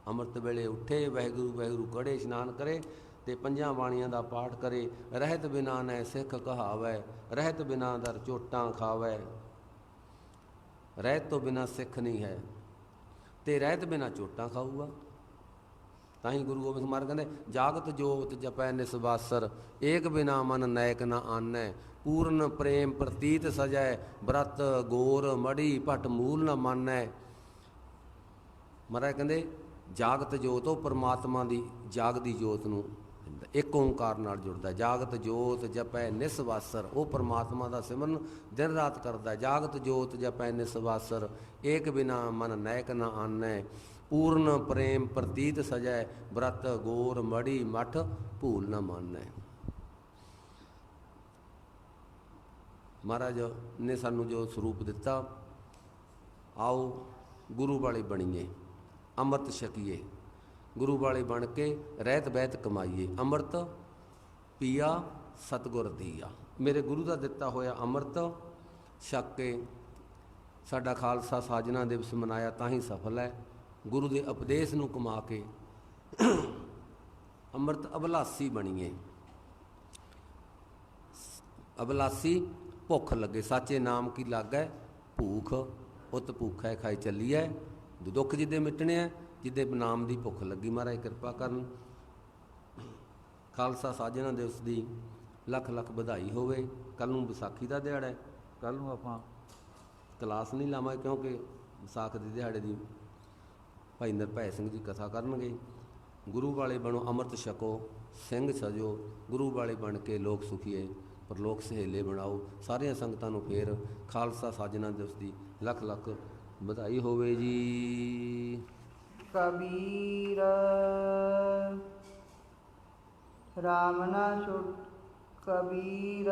ਅੰਮ੍ਰਿਤ ਵੇਲੇ ਉੱਠੇ, ਵਾਹਿਗੁਰੂ ਵਾਹਿਗੁਰੂ ਕੜੇ ਇਸ਼ਨਾਨ ਕਰੇ ਤੇ ਪੰਜਾਂ ਬਾਣੀਆਂ ਦਾ ਪਾਠ ਕਰੇ, ਰਹਿਤ ਬਿਨਾ ਨੈ ਸਿੱਖ ਕਹਾਵੈ, ਰਹਿਤ ਬਿਨਾ ਦਰ ਚੋਟਾਂ ਖਾਵੈ। ਰਹਿਤ ਤੋਂ ਬਿਨਾ ਸਿੱਖ ਨਹੀਂ ਹੈ, ਤੇ ਰਹਿਤ ਬਿਨਾ ਚੋਟਾਂ ਖਾਊਗਾ। ਤਾਂ ਹੀ ਗੁਰੂ ਗੋਬਿੰਦ ਸਿੰਘ ਮਹਾਰਾਜ ਕਹਿੰਦੇ, ਜਾਗਤ ਜੋਤ ਜਪੈ ਨਿਸਵਾਸਰ ਏਕ ਬਿਨਾ ਮਨ ਨਾਇਕ ਨ ਆਨੈ, ਪੂਰਨ ਪ੍ਰੇਮ ਪ੍ਰਤੀਤ ਸਜੈ, ਬ੍ਰਤ ਗੋਰ ਮੜੀ ਭਟ ਮੂਲ ਨ ਮਾਨੈ। ਮਹਾਰਾਜ ਕਹਿੰਦੇ, ਜਾਗਤ ਜੋਤ ਉਹ ਪਰਮਾਤਮਾ ਦੀ, ਜਾਗਦੀ ਜੋਤ ਨੂੰ। ਦਿੰਦਾ। ਇੱਕ ਓੰਕਾਰ ਨਾਲ ਜੁੜਦਾ, ਜਾਗਤ ਜੋਤ ਜਪੈ ਨਿਸਵਾਸਰ, ਉਹ ਪਰਮਾਤਮਾ ਦਾ ਸਿਮਰਨ ਦਿਨ ਰਾਤ ਕਰਦਾ, ਜਾਗਤ ਜੋਤ ਜਪੈ ਨਿਸਵਾਸਰ, ਏਕ ਬਿਨਾ ਮਨ ਨਾਇਕ ਨ ਆਨੈ, ਪੂਰਨ ਪ੍ਰੇਮ ਪ੍ਰਤੀਤ ਸਜੈ, ਬ੍ਰਤ ਗੋਰ ਮੜੀ ਮਠ ਭੂਲ ਨ ਮਾਨੈ ਮਹਾਰਾਜ ਨੇ ਸਾਨੂੰ ਜੋ ਸਰੂਪ ਦਿੱਤਾ, ਆਓ ਗੁਰੂ ਵਾਲੇ ਬਣੀਏ, ਅੰਮ੍ਰਿਤ ਛਕੀਏ ਗੁਰੂ ਵਾਲੇ ਬਣ ਕੇ ਰਹਿਤ ਬਹਿਤ ਕਮਾਈਏ। ਅੰਮ੍ਰਿਤ ਪੀਆ, ਸਤਗੁਰ ਦੀਆ। ਮੇਰੇ ਗੁਰੂ ਦਾ ਦਿੱਤਾ ਹੋਇਆ ਅੰਮ੍ਰਿਤ ਛਕ ਕੇ ਸਾਡਾ ਖਾਲਸਾ ਸਾਜਨਾ ਦਿਵਸ ਮਨਾਇਆ ਤਾਂ ਹੀ ਸਫਲ ਹੈ। ਗੁਰੂ ਦੇ ਉਪਦੇਸ਼ ਨੂੰ ਕਮਾ ਕੇ ਅੰਮ੍ਰਿਤ ਅਬਲਾਸੀ ਬਣੀਏ। ਅਬਲਾਸੀ ਭੁੱਖ ਲੱਗੇ। ਸਾਚੇ ਨਾਮ ਕੀ ਲਾਗੈ? ਭੂਖ। ਉਤ ਭੂਖੈ ਖਾਈ ਚੱਲੀਐ। ਦੁੱਖ ਜਿੱਦੇ ਮਿਟਣੇ ਜਿੱਦੇ ਨਾਮ ਦੀ ਭੁੱਖ ਲੱਗੀ। ਮਹਾਰਾਜ ਕਿਰਪਾ ਕਰਨ। ਖਾਲਸਾ ਸਾਜਣਾ ਦਿਵਸ ਦੀ ਲੱਖ ਲੱਖ ਵਧਾਈ ਹੋਵੇ। ਕੱਲ ਨੂੰ ਵਿਸਾਖੀ ਦਾ ਦਿਹਾੜਾ ਹੈ। ਕੱਲ ਨੂੰ ਆਪਾਂ ਕਲਾਸ ਨਹੀਂ ਲਾਵਾਂਗੇ ਕਿਉਂਕਿ ਵਿਸਾਖ ਦੇ ਦਿਹਾੜੇ ਦੀ ਭਾਈ ਨਿਰਭੈ ਸਿੰਘ ਜੀ ਕਥਾ ਕਰਨਗੇ। ਗੁਰੂ ਵਾਲੇ ਬਣੋ ਅੰਮ੍ਰਿਤ ਛਕੋ ਸਿੰਘ ਸਜੋ ਗੁਰੂ ਵਾਲੇ ਬਣ ਕੇ ਲੋਕ ਸੁਖੀਏ ਪਰਲੋਕ ਸਹੇਲੇ ਬਣਾਓ। ਸਾਰੀਆਂ ਸੰਗਤਾਂ ਨੂੰ ਫੇਰ ਖਾਲਸਾ ਸਾਜਣਾ ਦਿਵਸ ਦੀ ਲੱਖ ਲੱਖ ਵਧਾਈ ਹੋਵੇ ਜੀ। ਕਬੀਰ। ਰਾਮ ਨਾ ਛੋਟ ਕਬੀਰ,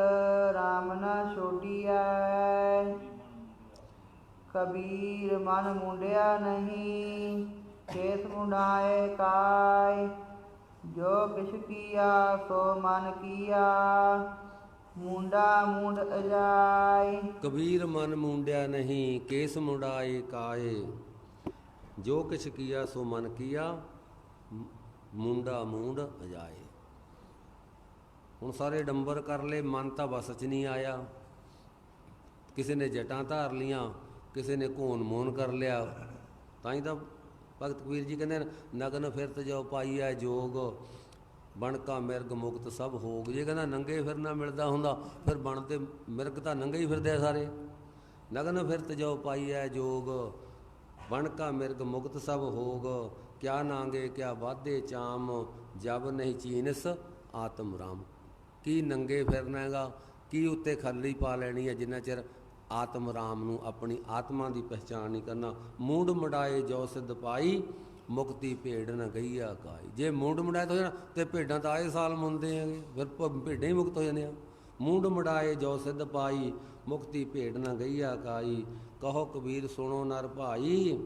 ਰਾਮ ਨਾ ਛੋਟਿਐ। ਕਬੀਰ ਮਨ ਮੁੰਡਿਆ ਨਹੀਂ ਕੇਸ ਮੁੰਡਾਏ ਕਾਇ ਜੋ ਕਿਛ ਕੀਆ, ਸੋ ਮਨ ਕੀਆ। ਮੁੰਡਾ ਮੁੰਡ ਅਜਾਈ ਕਬੀਰ ਮਨ ਮੁੰਡਿਆ ਨਹੀਂ, ਕੇਸ ਮੁੰਡਾਏ ਕਾਏ। ਜੋ ਕਿਛ ਕੀਆ ਸੋ ਮਨ ਕੀਆ, ਮ- ਮੁੰਡਾ ਮੂੰਡ ਅਜਾਏ। ਹੁਣ ਸਾਰੇ ਡੰਬਰ ਕਰ ਲਏ, ਮਨ ਤਾਂ ਵਸ ਚ ਨਹੀਂ ਆਇਆ। ਕਿਸੇ ਨੇ ਜਟਾਂ ਧਾਰ ਲੀਆਂ, ਕਿਸੇ ਨੇ ਘੋਨ ਮੋਨ ਕਰ ਲਿਆ। ਤਾਂ ਹੀ ਤਾਂ ਭਗਤ ਕਬੀਰ ਜੀ ਕਹਿੰਦੇ ਨਗਨ ਫਿਰਤ ਜੋ ਪਾਈਐ ਜੋਗ, ਬਣਕਾ ਮਿਰਗ ਮੁਕਤ ਸਭ ਹੋਗ। ਜੇ ਕਹਿੰਦਾ ਨੰਗੇ ਫਿਰਨਾ ਮਿਲਦਾ ਹੁੰਦਾ, ਫਿਰ ਬਣ ਤੇ ਮਿਰਗ ਤਾਂ ਨੰਗੇ ਹੀ ਫਿਰਦੇ ਆ ਸਾਰੇ। ਨਗਨ ਫਿਰਤ ਜੋ ਪਾਈਐ ਜੋਗ ਬਣਕਾ ਮਿਰਗ ਮੁਕਤ ਸਭ ਹੋਗ, ਕਿਆ ਨਾਂਗੇ, ਕਿਆ ਵਾਧੇ ਚਾਮ, ਜਬ ਨਹੀਂ ਚੀਨਸ ਆਤਮ ਰਾਮ। ਕੀ ਨੰਗੇ ਫਿਰਨਾ ਹੈਗਾ ਕੀ ਉੱਤੇ ਖੱਲੀ ਪਾ ਲੈਣੀ ਹੈ, ਜਿੰਨਾ ਚਿਰ ਆਤਮ ਰਾਮ ਨੂੰ ਆਪਣੀ ਆਤਮਾ ਦੀ ਪਹਿਚਾਣ ਨਹੀਂ ਕਰਨਾ। ਮੂੰਡ ਮੜਾਏ ਜੋ ਸਿੱਧ ਪਾਈ, ਮੁਕਤੀ ਭੇਡ ਨ ਗਈਆ ਕਾਈ। ਜੇ ਮੂੰਡ ਮੜਾਏ ਤਾਂ ਹੋ ਜਾਣਾ, ਤੇ ਭੇਡਾਂ ਤਾਂ ਆਏ ਸਾਲ ਮੁੰਦੇ ਹੈਗੇ, ਫਿਰ ਭ- ਭੇਡਾਂ ਹੀ ਮੁਕਤ ਹੋ ਜਾਂਦੇ ਆ। ਮੂੰਡ ਮੜਾਏ ਜੋ ਸਿੱਧ ਪਾਈ, ਮੁਕਤੀ ਭੇਡ ਨ ਗਈਆ ਕਾਈ। ਕਹੋ ਕਬੀਰ ਸੁਣੋ ਨਰ ਭਾਈ,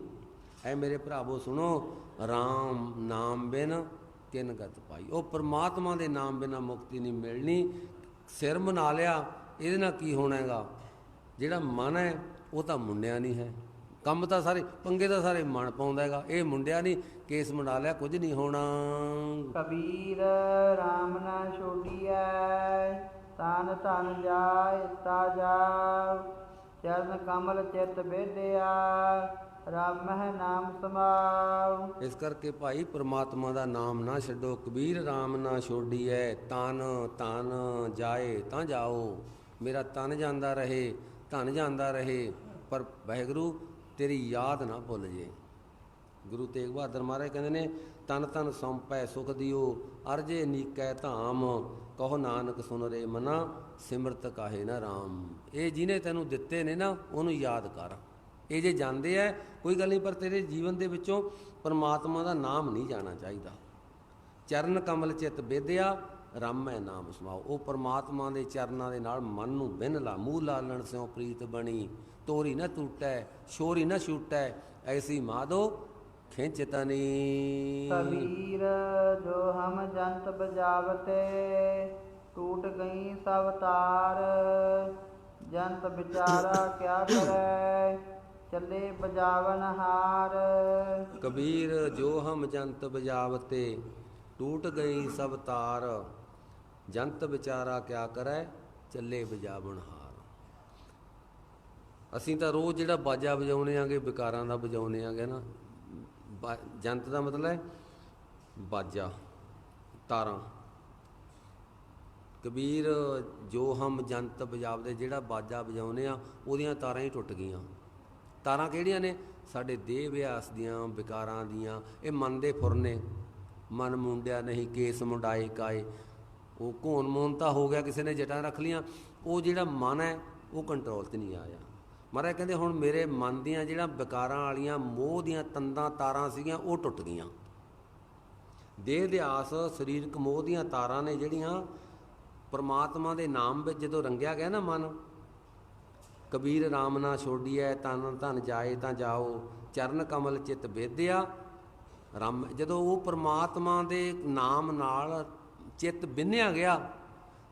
ਐ ਮੇਰੇ ਭਰਾਵੋ ਸੁਣੋ RAM ਨਾਮ ਬਿਨ ਕਿਨ ਗਤ ਪਾਈ। ਉਹ ਪ੍ਰਮਾਤਮਾ ਦੇ ਨਾਮ ਬਿਨਾ ਮੁਕਤੀ ਨਹੀਂ ਮਿਲਣੀ। ਸਿਰ ਮਨਾ ਲਿਆ, ਇਹਦੇ ਨਾਲ ਕੀ ਹੋਣਾ ਹੈਗਾ? ਜਿਹੜਾ ਮਨ ਹੈ, ਉਹ ਤਾਂ ਮੁੰਡਿਆ ਨਹੀਂ ਹੈ। ਕੰਮ ਤਾਂ ਸਾਰੇ, ਪੰਗੇ ਤਾਂ ਸਾਰੇ ਮਨ ਪਾਉਂਦਾ ਹੈਗਾ। ਇਹ ਮੁੰਡਿਆ ਨਹੀਂ, ਕੇਸ ਮੁੰਡਾ ਲਿਆ, ਕੁਝ ਨਹੀਂ ਹੋਣਾ। ਕਬੀਰ RAM ਨਾ ਛੋਟਿਐ, ਤਨ ਤਨ ਜਾਇ, ਤਾ ਜਾਉ ਚਰਨ ਕਮਲ ਚਿਤ ਬੇਦਿਆ ਰਾਮ ਨਾਮ ਸਮਾਉ। ਇਸ ਕਰਕੇ ਭਾਈ ਪ੍ਰਮਾਤਮਾ ਦਾ ਨਾਮ ਨਾ ਛੱਡੋ, ਕਬੀਰ RAM ਨਾ ਛੋਡੀਐ, ਤਨ ਤਨ ਜਾਏ ਤਾਂ ਜਾਓ। ਮੇਰਾ ਤਨ ਜਾਂਦਾ ਰਹੇ, ਧਨ ਜਾਂਦਾ ਰਹੇ, ਪਰ ਵਾਹਿਗੁਰੂ, ਤੇਰੀ ਯਾਦ ਨਾ ਭੁੱਲ ਜੇ। ਗੁਰੂ ਤੇਗ ਬਹਾਦਰ ਮਹਾਰਾਜ ਕਹਿੰਦੇ ਨੇ, ਤਨ ਤਨ ਸੌਂਪੈ ਸੁਖ ਦਿਓ ਅਰਜੇ ਨੀਕੈ ਧਾਮ, ਕਹੋ ਨਾਨਕ ਸੁਨ ਰੇ ਮਨਾ, ਸਿਮਰਤ ਕਾਹੇ ਨਾ RAM ਇਹ ਜਿਹਨੇ ਤੈਨੂੰ ਦਿੱਤੇ ਨੇ ਨਾ, ਉਹਨੂੰ ਯਾਦ ਕਰ। ਇਹ ਜੇ ਜਾਂਦੇ ਆ ਕੋਈ ਗੱਲ ਨਹੀਂ, ਪਰ ਤੇਰੇ ਜੀਵਨ ਦੇ ਵਿੱਚੋਂ ਪਰਮਾਤਮਾ ਦਾ ਨਾਮ ਨਹੀਂ ਜਾਣਾ ਚਾਹੀਦਾ। ਚਰਨ ਕਮਲ ਚਿਤ ਬੇਦਿਆ, ਰਾਮ ਹੈ ਨਾਮ ਸਮਾਓ ਉਹ ਪਰਮਾਤਮਾ ਦੇ ਚਰਨਾਂ ਦੇ ਨਾਲ ਮਨ ਨੂੰ ਬਿਨ ਲਾ, ਮੂਹ ਲਾਲਣ ਸਿਓ ਪ੍ਰੀਤ ਬਣੀ। ਤੋਰੀ ਨਾ ਟੂਟੈ ਸ਼ੋਰੀ ਨਾ ਛੂਟੈ, ਐਸੀ ਮਾਦੋ ਖਿੰਚ ਤਨੀ। ਕਬੀਰ ਜੋ ਹਮ ਜੰਤ ਬਜਾਵਤੇ, ਟੂਟ ਗਈ ਸਭ ਤਾਰ ਜੰਤ ਵਿਚਾਰਾ ਕਿਆ ਕਰੈ? ਚੱਲੇ ਬਜਾਵਨ ਹਾਰ। ਕਬੀਰ ਜੋ ਹਮ ਜੰਤ ਬਜਾਵਤੇ, ਟੂਟ ਗਈ ਸਭ ਤਾਰ। ਜੰਤ ਵਿਚਾਰਾ ਕਿਆ ਕਰੈ? ਚੱਲੇ ਬਜਾਵਨ ਹਾਰ। ਅਸੀਂ ਤਾਂ ਰੋਜ਼ ਜਿਹੜਾ ਬਾਜਾ ਵਜਾਉਨੇ ਆਂਗੇ, ਵਿਕਾਰਾਂ ਦਾ ਵਜਾਉਨੇ ਆਂਗੇ ਨਾ ਜੰਤ ਦਾ ਮਤਲਬ ਹੈ ਬਾਜਾ, ਤਾਰਾਂ। ਕਬੀਰ, ਜੋ ਹਮ ਜੰਤ ਵਜਾਵਦੇ ਜਿਹੜਾ ਬਾਜਾ ਵਜਾਉਨੇ ਆ, ਉਹਦੀਆਂ ਤਾਰਾਂ ਹੀ ਟੁੱਟ ਗਈਆਂ। ਤਾਰਾਂ ਕਿਹੜੀਆਂ ਨੇ? ਸਾਡੇ ਦੇਹ ਵਿਆਸ ਦੀਆਂ, ਵਿਕਾਰਾਂ ਦੀਆਂ, ਇਹ ਮਨ ਦੇ ਫੁਰ ਨੇ। ਮਨ ਮੁੰਡਿਆ ਨਹੀਂ, ਕੇਸ ਮੁੰਡਾਏ ਕਾਏ। ਉਹ ਘੋਣ ਮੋਨ ਤਾਂ ਹੋ ਗਿਆ, ਕਿਸੇ ਨੇ ਜਟਾਂ ਰੱਖ ਲੀਆਂ ਉਹ ਜਿਹੜਾ ਮਨ ਹੈ, ਉਹ ਕੰਟਰੋਲ ਤੇ ਨਹੀਂ ਆਇਆ। ਮਹਾਰਾਜ ਕਹਿੰਦੇ, ਹੁਣ ਮੇਰੇ ਮਨ ਦੀਆਂ ਜਿਹੜਾ ਵਿਕਾਰਾਂ ਵਾਲੀਆਂ, ਮੋਹ ਦੀਆਂ ਤੰਦਾਂ, ਤਾਰਾਂ ਸੀਗੀਆਂ, ਉਹ ਟੁੱਟ ਗਈਆਂ। ਦੇਹ ਦੇ ਆਸ, ਸਰੀਰਕ ਮੋਹ ਦੀਆਂ ਤਾਰਾਂ ਨੇ ਜਿਹੜੀਆਂ ਪਰਮਾਤਮਾ ਦੇ ਨਾਮ ਵਿੱਚ ਜਦੋਂ ਰੰਗਿਆ ਗਿਆ ਨਾ ਮਨ, ਕਬੀਰ RAM ਨਾ ਛੋਡੀਐ ਤਨ ਧਨ ਜਾਏ ਤਾਂ ਜਾਓ, ਚਰਨ ਕਮਲ ਚਿਤ ਬੇਦਿਆ ਰਾਮ, ਜਦੋਂ ਉਹ ਪਰਮਾਤਮਾ ਦੇ ਨਾਮ ਨਾਲ ਚਿੱਤ ਬਿੰਨਿਆ ਗਿਆ,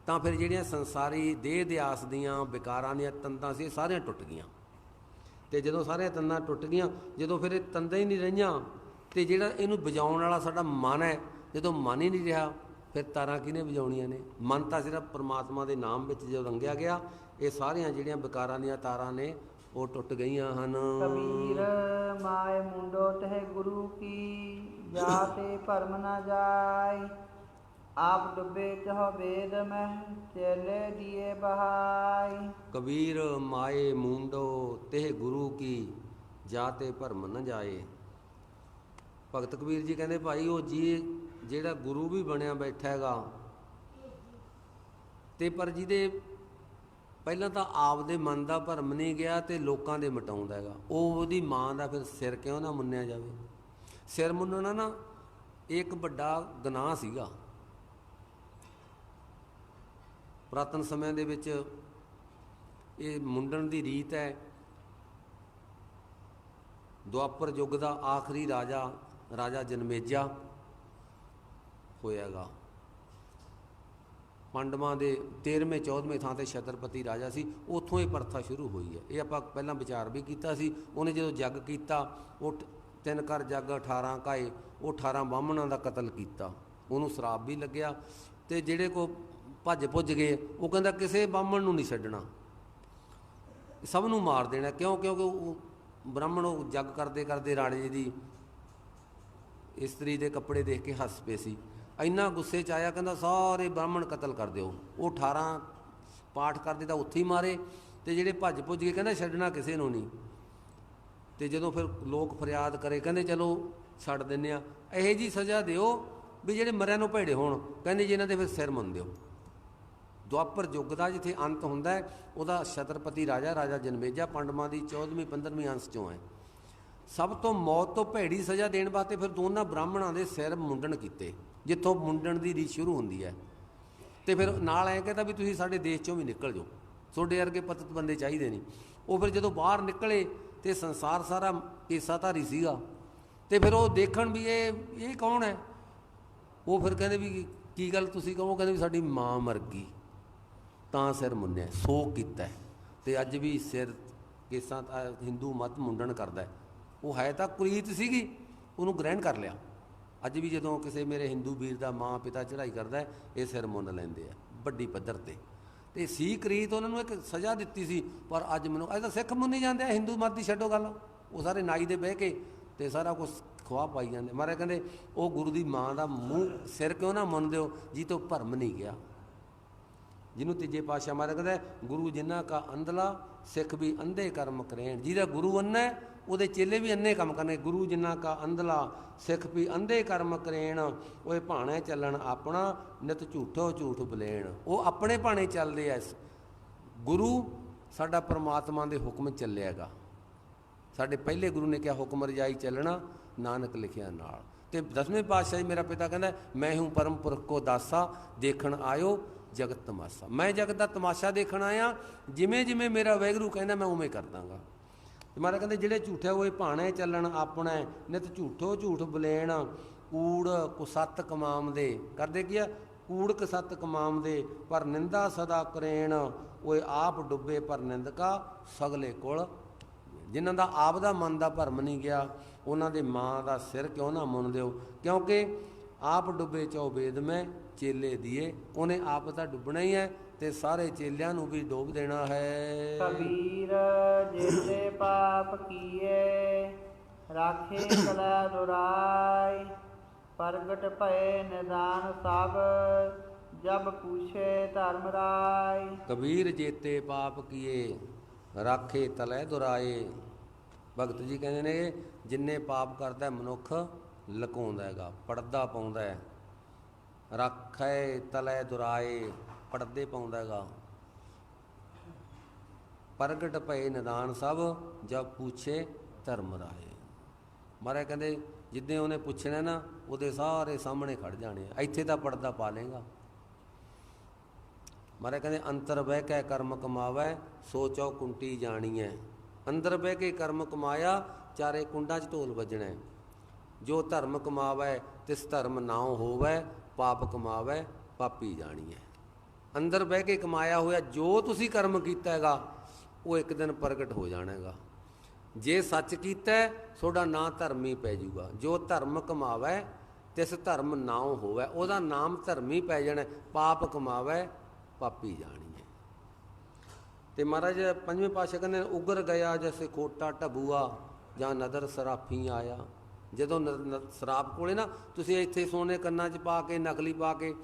ਤਾਂ ਫਿਰ ਜਿਹੜੀਆਂ ਸੰਸਾਰੀ ਦੇਹ ਦੇ ਆਸ ਦੀਆਂ ਵਿਕਾਰਾਂ ਦੀਆਂ ਤੰਦਾਂ ਸੀ, ਇਹ ਸਾਰੀਆਂ ਟੁੱਟ ਗਈਆਂ। ਤੇ ਜਦੋਂ ਸਾਰੀਆਂ ਤੰਦਾਂ ਟੁੱਟ ਗਈਆਂ, ਜਦੋਂ ਫਿਰ ਇਹ ਤੰਦਾਂ ਹੀ ਨਹੀਂ ਰਹੀਆਂ, ਤੇ ਜਿਹੜਾ ਇਹਨੂੰ ਬਜਾਉਣ ਵਾਲਾ ਸਾਡਾ ਮਨ ਹੈ, ਜਦੋਂ ਮਨ ਹੀ ਨਹੀਂ ਰਿਹਾ ਫਿਰ ਤਾਰਾਂ ਕਿਹਨੇ ਵਜਾਉਣੀਆਂ ਨੇ? ਮਨ ਤਾਂ ਸਿਰਫ ਪਰਮਾਤਮਾ ਦੇ ਨਾਮ ਵਿੱਚ ਜਦੋਂ ਰੰਗਿਆ ਗਿਆ ਇਹ ਸਾਰੀਆਂ ਜਿਹੜੀਆਂ ਵਿਕਾਰਾਂ ਦੀਆਂ ਤਾਰਾਂ ਨੇ ਉਹ ਟੁੱਟ ਗਈਆਂ ਹਨ। ਕਬੀਰ ਮਾਇ ਮੁੰਡੋ ਤਹਿ ਗੁਰੂ ਕੀ ਜਾਤੇ ਭਰਮ ਨਾ ਜਾਏ। ਆਪ ਡੁੱਬੇ ਤਹ ਵੇਦ ਮਹਿ ਚੇਲੇ ਦੀਏ ਬਹਾਈ ਕਬੀਰ ਮਾਏ ਮੁੰਡੋ ਤਹਿ ਗੁਰੂ ਕੀ ਜਾਤੇ ਭਰਮ ਨਾ ਜਾਏ। ਭਗਤ ਕਬੀਰ ਜੀ ਕਹਿੰਦੇ ਭਾਈ ਉਹ ਜੀ ਜਿਹੜਾ ਗੁਰੂ ਵੀ ਬਣਿਆ ਬੈਠਾ ਹੈਗਾ। ਤੇ ਪਰ ਜਿਹਦੇ ਪਹਿਲਾਂ ਤਾਂ ਆਪਦੇ ਮਨ ਦਾ ਭਰਮ ਨਹੀਂ ਗਿਆ ਤੇ ਲੋਕਾਂ ਦੇ ਮਟਾਉਂਦਾ ਹੈਗਾ। ਉਹ ਉਹਦੀ ਮਾਂ ਦਾ ਫਿਰ ਸਿਰ ਕਿਉਂ ਨਾ ਮੁੰਨਿਆ ਜਾਵੇ? ਸਿਰ ਮੁੰਨਣਾ ਨਾ ਇੱਕ ਵੱਡਾ ਗੁਨਾਹ ਸੀਗਾ। ਪੁਰਾਤਨ ਸਮਿਆਂ ਦੇ ਵਿੱਚ ਇਹ ਮੁੰਡਣ ਦੀ ਰੀਤ ਹੈ। ਦੁਆਪਰ ਯੁੱਗ ਦਾ ਆਖਰੀ ਰਾਜਾ ਰਾਜਾ ਜਨਮੇਜਾ। ਹੋਇਆਗਾ। ਪਾਂਡਵਾਂ ਦੇ 13ਵੇਂ 14ਵੇਂ ਥਾਂ ਤੇ ਛਤਰਪਤੀ ਰਾਜਾ ਸੀ। ਉੱਥੋਂ ਇਹ ਪ੍ਰਥਾ ਸ਼ੁਰੂ ਹੋਈ ਹੈ। ਇਹ ਆਪਾਂ ਪਹਿਲਾਂ ਵਿਚਾਰ ਵੀ ਕੀਤਾ ਸੀ। ਉਹਨੇ ਜਦੋਂ ਜੱਗ ਕੀਤਾ, ਉਹ ਤਿੰਨ ਕਰ ਜੱਗ 18 ਕਾਏ ਉਹ 18 ਬਾਹਮਣਾਂ ਦਾ ਕਤਲ ਕੀਤਾ। ਉਹਨੂੰ ਸ਼ਰਾਬ ਵੀ ਲੱਗਿਆ ਤੇ ਜਿਹੜੇ ਕੋ ਭੱਜ ਭੁੱਜ ਗਏ, ਉਹ ਕਹਿੰਦਾ ਕਿਸੇ ਬਾਹਮਣ ਨੂੰ ਨਹੀਂ ਛੱਡਣਾ। ਸਭ ਨੂੰ ਮਾਰ ਦੇਣਾ। ਕਿਉਂ? ਕਿਉਂਕਿ ਉਹ ਬ੍ਰਾਹਮਣ ਉਹ ਜੱਗ ਕਰਦੇ ਕਰਦੇ ਰਾਣੇ ਦੀ ਇਸਤਰੀ ਦੇ ਕੱਪੜੇ ਦੇਖ ਕੇ ਹੱਸ ਪਏ ਸੀ। ਇੰਨਾ ਗੁੱਸੇ ਚ ਆਇਆ, ਕਹਿੰਦਾ ਸਾਰੇ ਬ੍ਰਾਹਮਣ ਕਤਲ ਕਰ ਦਿਓ। ਉਹ 18 ਪਾਠ ਕਰਦੇ ਤਾਂ ਉੱਥੇ ਹੀ ਮਾਰੇ ਤੇ ਜਿਹੜੇ ਭੱਜ ਭੁੱਜ ਗਏ ਕਹਿੰਦਾ ਛੱਡਣਾ ਕਿਸੇ ਨੂੰ ਨਹੀਂ। ਤੇ ਜਦੋਂ ਫਿਰ ਲੋਕ ਫਰਿਆਦ ਕਰੇ, ਕਹਿੰਦੇ ਚਲੋ ਛੱਡ ਦਿੰਨੇ ਆ। ਇਹੋ ਜੀ ਸਜ਼ਾ ਦਿਓ ਵੀ ਜਿਹੜੇ ਮਰਿਆਂ ਨੂੰ ਭੇੜੇ ਹੋਣ, ਕਹਿੰਦੇ ਜੀ ਇਹਨਾਂ ਦੇ ਫਿਰ ਸਿਰ ਮੰਨ ਦਿਓ ਦੁਆਪਰ ਯੁੱਗ ਦਾ ਜਿੱਥੇ ਅੰਤ ਹੁੰਦਾ ਹੈ, ਉਹਦਾ ਛਤਰਪਤੀ ਰਾਜਾ ਰਾਜਾ ਜਨਮੇਜਾ ਪੰਡਮਾਂ ਦੀ 14ਵੀਂ 15ਵੀਂ ਅੰਸ਼ ਚੋਂ ਹੈ। ਸਭ ਤੋਂ ਮੌਤ ਤੋਂ ਭੈੜੀ ਸਜ਼ਾ ਦੇਣ ਵਾਸਤੇ ਫਿਰ ਦੋਨਾਂ ਬ੍ਰਾਹਮਣਾਂ ਦੇ ਸਿਰ ਮੁੰਡਣ ਕੀਤੇ, ਜਿੱਥੋਂ ਮੁੰਡਣ ਦੀ ਰੀਤ ਸ਼ੁਰੂ ਹੁੰਦੀ ਹੈ ਤੇ ਫਿਰ ਨਾਲ ਐ ਕਹਿੰਦਾ ਵੀ ਤੁਸੀਂ ਸਾਡੇ ਦੇਸ਼ ਚੋਂ ਵੀ ਨਿਕਲ ਜਾਓ, ਤੁਹਾਡੇ ਵਰਗੇ ਪਤਤ ਬੰਦੇ ਚਾਹੀਦੇ ਨਹੀਂ ਉਹ ਫਿਰ ਜਦੋਂ ਬਾਹਰ ਨਿਕਲੇ ਤੇ ਸੰਸਾਰ ਸਾਰਾ ਕੇਸਾਧਾਰੀ ਸੀਗਾ, ਤੇ ਫਿਰ ਉਹ ਦੇਖਣ ਵੀ ਇਹ ਇਹ ਕੌਣ ਹੈ ਉਹ ਫਿਰ ਕਹਿੰਦੇ ਵੀ ਕੀ ਗੱਲ ਤੁਸੀਂ ਕਹੋ ਕਹਿੰਦੇ ਵੀ ਸਾਡੀ ਮਾਂ ਮਰ ਗਈ, ਤਾਂ ਸਿਰ ਮੁੰਨਿਆ ਸੋਗ ਕੀਤਾ ਹੈ। ਤੇ ਅੱਜ ਵੀ ਸਿਰ ਕੇਸਾਂ ਦਾ ਹਿੰਦੂ ਮਤ ਮੁੰਡਣ ਕਰਦਾ ਹੈ। ਉਹ ਹੈ ਤਾਂ ਕੁਰੀਤ ਸੀਗੀ, ਉਹਨੂੰ ਗ੍ਰਹਿਣ ਕਰ ਲਿਆ। ਅੱਜ ਵੀ ਜਦੋਂ ਕਿਸੇ ਮੇਰੇ ਹਿੰਦੂ ਵੀਰ ਦਾ ਮਾਂ ਪਿਤਾ ਚੜ੍ਹਾਈ ਕਰਦਾ ਇਹ ਸਿਰ ਮੁੰਨ ਲੈਂਦੇ ਆ, ਵੱਡੀ ਪੱਧਰ ਤੇ। ਤੇ ਸੀ ਕਰੀਤ ਉਹਨਾਂ ਨੂੰ ਇੱਕ ਸਜ਼ਾ ਦਿੱਤੀ ਸੀ, ਪਰ ਅੱਜ ਮੈਨੂੰ, ਅੱਜ ਤਾਂ ਸਿੱਖ ਮੁੰਨੀ ਜਾਂਦੇ ਆ, ਹਿੰਦੂ ਮਤ ਦੀ ਛੱਡੋ ਗੱਲ। ਉਹ ਸਾਰੇ ਨਾਈ ਦੇ ਬਹਿ ਕੇ ਤੇ ਸਾਰਾ ਕੁਝ ਖਵਾ ਪਾਈ ਜਾਂਦੇ। ਮਾਰੇ ਕਹਿੰਦੇ, ਉਹ ਗੁਰੂ ਦੀ ਮਾਂ ਦਾ ਮੂੰਹ ਸਿਰ ਕਿਉਂ ਨਾ ਮੰਨਦੇ ਹੋ ਜੀ ਤੋਂ ਭਰਮ ਨਹੀਂ ਗਿਆ। ਜਿਹਨੂੰ ਤੀਜੇ ਪਾਤਸ਼ਾਹ ਮਾਰੇ ਕਹਿੰਦਾ ਗੁਰੂ ਜਿਨ੍ਹਾਂ ਕਾ ਅੰਧਲਾ, ਸਿੱਖ ਵੀ ਅੰਧੇ ਕਰਮ ਕਰੇਣ। ਜਿਹਦਾ ਗੁਰੂ ਅੰਨਾ ਉਹਦੇ ਚੇਲੇ ਵੀ ਅੰਨੇ ਕੰਮ ਕਰਨੇ। ਗੁਰੂ ਜਿਨ੍ਹਾਂ ਕਾ ਅੰਧਲਾ, ਸਿੱਖ ਵੀ ਅੰਧੇ ਕਰਮ ਕਰੇਣ ਓਏ ਭਾਣੇ ਚੱਲਣ ਆਪਣਾ, ਨਿਤ ਝੂਠੋ ਝੂਠ ਬਲੇਣ। ਉਹ ਆਪਣੇ ਭਾਣੇ ਚੱਲਦੇ ਐ ਗੁਰੂ ਸਾਡਾ ਪ੍ਰਮਾਤਮਾ ਦੇ ਹੁਕਮ ਚੱਲਿਆਗਾ। ਸਾਡੇ ਪਹਿਲੇ ਗੁਰੂ ਨੇ ਕਿਹਾ, ਹੁਕਮ ਰਜਾਈ ਚੱਲਣਾ, ਨਾਨਕ ਲਿਖਿਆ ਨਾਲ। ਤੇ ਦਸਵੇਂ ਪਾਤਸ਼ਾਹ ਜੀ ਮੇਰਾ ਪਿਤਾ ਕਹਿੰਦਾ, ਮੈਂ ਹੂੰ ਪਰਮ ਪੁਰਖ ਕੋ ਦਾਸਾ, ਦੇਖਣ ਆਇਓ ਜਗਤ ਤਮਾਸ਼ਾ। ਮੈਂ ਜਗਤ ਦਾ ਤਮਾਸ਼ਾ ਦੇਖਣ ਆਇਆ, ਜਿਵੇਂ ਜਿਵੇਂ ਮੇਰਾ ਵੈਗਰੂ ਕਹਿੰਦਾ, ਮੈਂ ਉਵੇਂ ਕਰ ਦਾਂਗਾ। ਤੇ ਮਹਾਰਾਜ ਕਹਿੰਦੇ, ਜਿਹੜੇ ਝੂਠੇ ਹੋਏ ਭਾਣੇ ਚੱਲਣ ਆਪਣਾ, ਨਿਤ ਝੂਠੋ ਝੂਠ ਬਲੇਣ, ਕੂੜ ਕੁਸਤ ਕਮਾਮ ਦੇ। ਕਰਦੇ ਕੀ ਆ? ਕੂੜ ਕੁਸਤ ਕਮਾਮ ਦੇ, ਪਰ ਨਿੰਦਾ ਸਦਾ ਕਰੇਣ, ਓਏ ਆਪ ਡੁੱਬੇ ਪਰ ਨਿੰਦਕਾ ਸਗਲੇ ਕੋਲ। ਜਿਨ੍ਹਾਂ ਦਾ ਆਪ ਦਾ ਮਨ ਦਾ ਭਰਮ ਨਹੀਂ ਗਿਆ, ਉਹਨਾਂ ਦੇ ਮਾਂ ਦਾ ਸਿਰ ਕਿਉਂ ਨਾ ਮੁੰਨ ਦਿਓ? ਕਿਉਂਕਿ ਆਪ ਡੁੱਬੇ ਚੋ ਵੇਦ ਮੈਂ ਚੇਲੇ ਦੀਏ ਉਹਨੇ ਆਪ ਤਾਂ ਡੁੱਬਣਾ ਹੀ ਹੈ ਤੇ ਸਾਰੇ ਚੇਲਿਆਂ ਨੂੰ ਵੀ ਡੋਬ ਦੇਣਾ ਹੈ। ਕਬੀਰ ਜੇਤੇ ਪਾਪ ਕੀਏ ਰਾਖੇ ਕਲਾ ਦੁਰਾਈ ਪ੍ਰਗਟ ਭਏ ਨਿਦਾਨ ਸਭ ਜਬ ਪੁੱਛੇ ਧਰਮ ਰਾਈ ਕਬੀਰ ਜੇਤੇ ਪਾਪ ਕੀਏ ਰਾਖੇ ਤਲੈ ਦੁਰਾਏ। ਭਗਤ ਜੀ ਕਹਿੰਦੇ ਨੇ ਜਿੰਨੇ ਪਾਪ ਕਰਦਾ ਮਨੁੱਖ ਲੁਕਾਉਂਦਾ ਹੈਗਾ ਪਰਦਾ ਪਾਉਂਦਾ ਹੈ। ਰੱਖੇ ਤਲੈ ਦੁਰਾਏ, ਪੜਦੇ ਪਾਉਂਦਾ ਹੈਗਾ। ਪ੍ਰਗਟ ਭਏ ਨਿਦਾਨ ਸਭ, ਜਬ ਪੁੱਛੇ ਧਰਮ ਰਾਏ। ਮਹਾਰਾਜ ਕਹਿੰਦੇ, ਜਿੱਦੇ ਉਹਨੇ ਪੁੱਛਣਾ ਨਾ, ਉਹਦੇ ਸਾਰੇ ਸਾਹਮਣੇ ਖੜ ਜਾਣੇ ਇੱਥੇ ਤਾਂ ਪਰਦਾ ਪਾ ਲੇਗਾ ਮਹਾਰਾਜ ਕਹਿੰਦੇ, ਅੰਤਰ ਬਹਿ ਕੇ ਕਰਮ ਕਮਾਵੈ, ਸੋਚੋ ਕੁੰਟੀ ਜਾਣੀ ਹੈ ਅੰਦਰ ਬਹਿ ਕੇ ਕਰਮ ਕਮਾਇਆ, ਚਾਰੇ ਕੁੰਡਾਂ 'ਚ ਢੋਲ ਵੱਜਣਾ। ਜੋ ਧਰਮ ਕਮਾਵੈ, ਤਿਸ ਧਰਮ ਨਾਉ ਹੋਵੇ ਪਾਪ ਕਮਾਵੈ ਪਾਪੀ ਜਾਣੀਐ। ਅੰਦਰ ਬਹਿ ਕੇ ਕਮਾਇਆ ਹੋਇਆ ਜੋ ਤੁਸੀਂ ਕਰਮ ਕੀਤਾ ਹੈਗਾ ਉਹ ਇੱਕ ਦਿਨ ਪ੍ਰਗਟ ਹੋ ਜਾਣਾ ਹੈਗਾ ਜੇ ਸੱਚ ਕੀਤਾ ਤੁਹਾਡਾ ਨਾਂ ਧਰਮੀ ਪੈ ਜਾਊਗਾ ਜੋ ਧਰਮ ਕਮਾਵੈ ਤਿਸ ਧਰਮ ਨਾਉ ਹੋਵੇ। ਉਹਦਾ ਨਾਮ ਧਰਮੀ ਪੈ ਜਾਣਾ ਪਾਪ ਕਮਾਵੈ ਪਾਪੀ ਜਾਣੀਐ। ਤੇ ਮਹਾਰਾਜ ਪੰਜਵੇਂ ਪਾਤਸ਼ਾਹ ਕਹਿੰਦੇ ਨੇ, ਉਗਰ ਗਿਆ ਜੈਸੇ ਖੋਟਾ ਢਬੂਆ ਜਾਂ ਨਦਰ ਸਰਾਫੀ ਆਇਆ। ਜਦੋਂ ਨ- ਸਰਾਪ ਕੋਲੇ ਨਾ, ਤੁਸੀਂ ਇੱਥੇ ਸੋਨੇ ਕੰਨਾਂ 'ਚ ਪਾ ਕੇ, ਨਕਲੀ ਪਾ ਕੇ,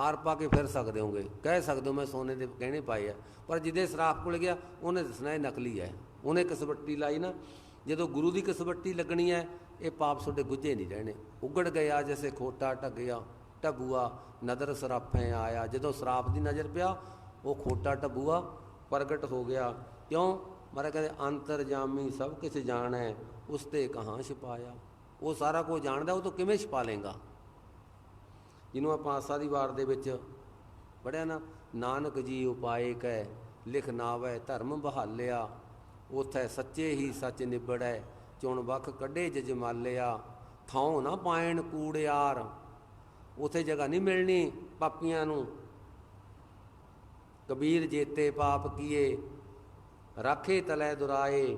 ਹਾਰ ਪਾ ਕੇ ਫਿਰ ਸਕਦੇ ਹੋਗੇ। ਕਹਿ ਸਕਦੇ ਹੋ ਮੈਂ ਸੋਨੇ ਦੇ ਗਹਿਣੇ ਪਾਏ ਆ। ਪਰ ਜਿਹਦੇ ਸਰਾਪ ਕੋਲ ਗਿਆ, ਉਹਨੇ ਦੱਸਣਾ ਇਹ ਨਕਲੀ ਹੈ। ਉਹਨੇ ਕਸਵੱਟੀ ਲਾਈ ਨਾ, ਜਦੋਂ ਗੁਰੂ ਦੀ ਕਸਵੱਟੀ ਲੱਗਣੀ ਹੈ, ਇਹ ਪਾਪ ਤੁਹਾਡੇ ਗੁੱਝੇ ਨਹੀਂ ਰਹਿਣੇ। ਉਗੜ ਗਿਆ ਜੈਸੇ ਖੋਟਾ ਢੱਗਿਆ ਢਬੂਆ ਨਦਰ ਸਰਾਫੇ ਆਇਆ। ਜਦੋਂ ਸਰਾਪ ਦੀ ਨਜ਼ਰ ਪਿਆ, ਉਹ ਖੋਟਾ ਢਬੂਆ ਪ੍ਰਗਟ ਹੋ ਗਿਆ। ਕਿਉਂ? ਮਾਰੇ ਕਹਿੰਦੇ, ਅੰਤਰਜਾਮੀ ਸਭ ਕੁਝ ਜਾਣੈ, ਉਸ ਤੇ ਕਹਾਂ ਛਪਾਇਆ ਉਹ ਸਾਰਾ ਕੁਝ ਜਾਣਦਾ, ਉਹ ਤੋਂ ਕਿਵੇਂ ਛਪਾ ਲੇਗਾ ਜਿਹਨੂੰ ਆਪਾਂ ਆਸਾ ਦੀ ਵਾਰ ਦੇ ਵਿੱਚ ਪੜਿਆ ਨਾ, ਨਾਨਕ ਜੀ ਉਪਾਏ ਕੈ, ਲਿਖ ਨਾਵੈ, ਧਰਮ ਬਹਾਲਿਆ, ਉਥੈ ਸੱਚੇ ਹੀ ਸੱਚ ਨਿਬੜੈ, ਚੁਣ ਵਖ ਕੱਢੇ ਜਜਮਾਲਿਆ ਥਾਉ ਨਾ ਪਾਇਣ ਕੂੜਿਆਰ। ਉਥੇ ਜਗ੍ਹਾ ਨਹੀਂ ਮਿਲਣੀ ਪਾਪੀਆਂ ਨੂੰ। ਕਬੀਰ ਜੇਤੇ ਪਾਪ ਕੀਏ, ਰਾਖੇ ਤਲੈ ਦੁਰਾਏ,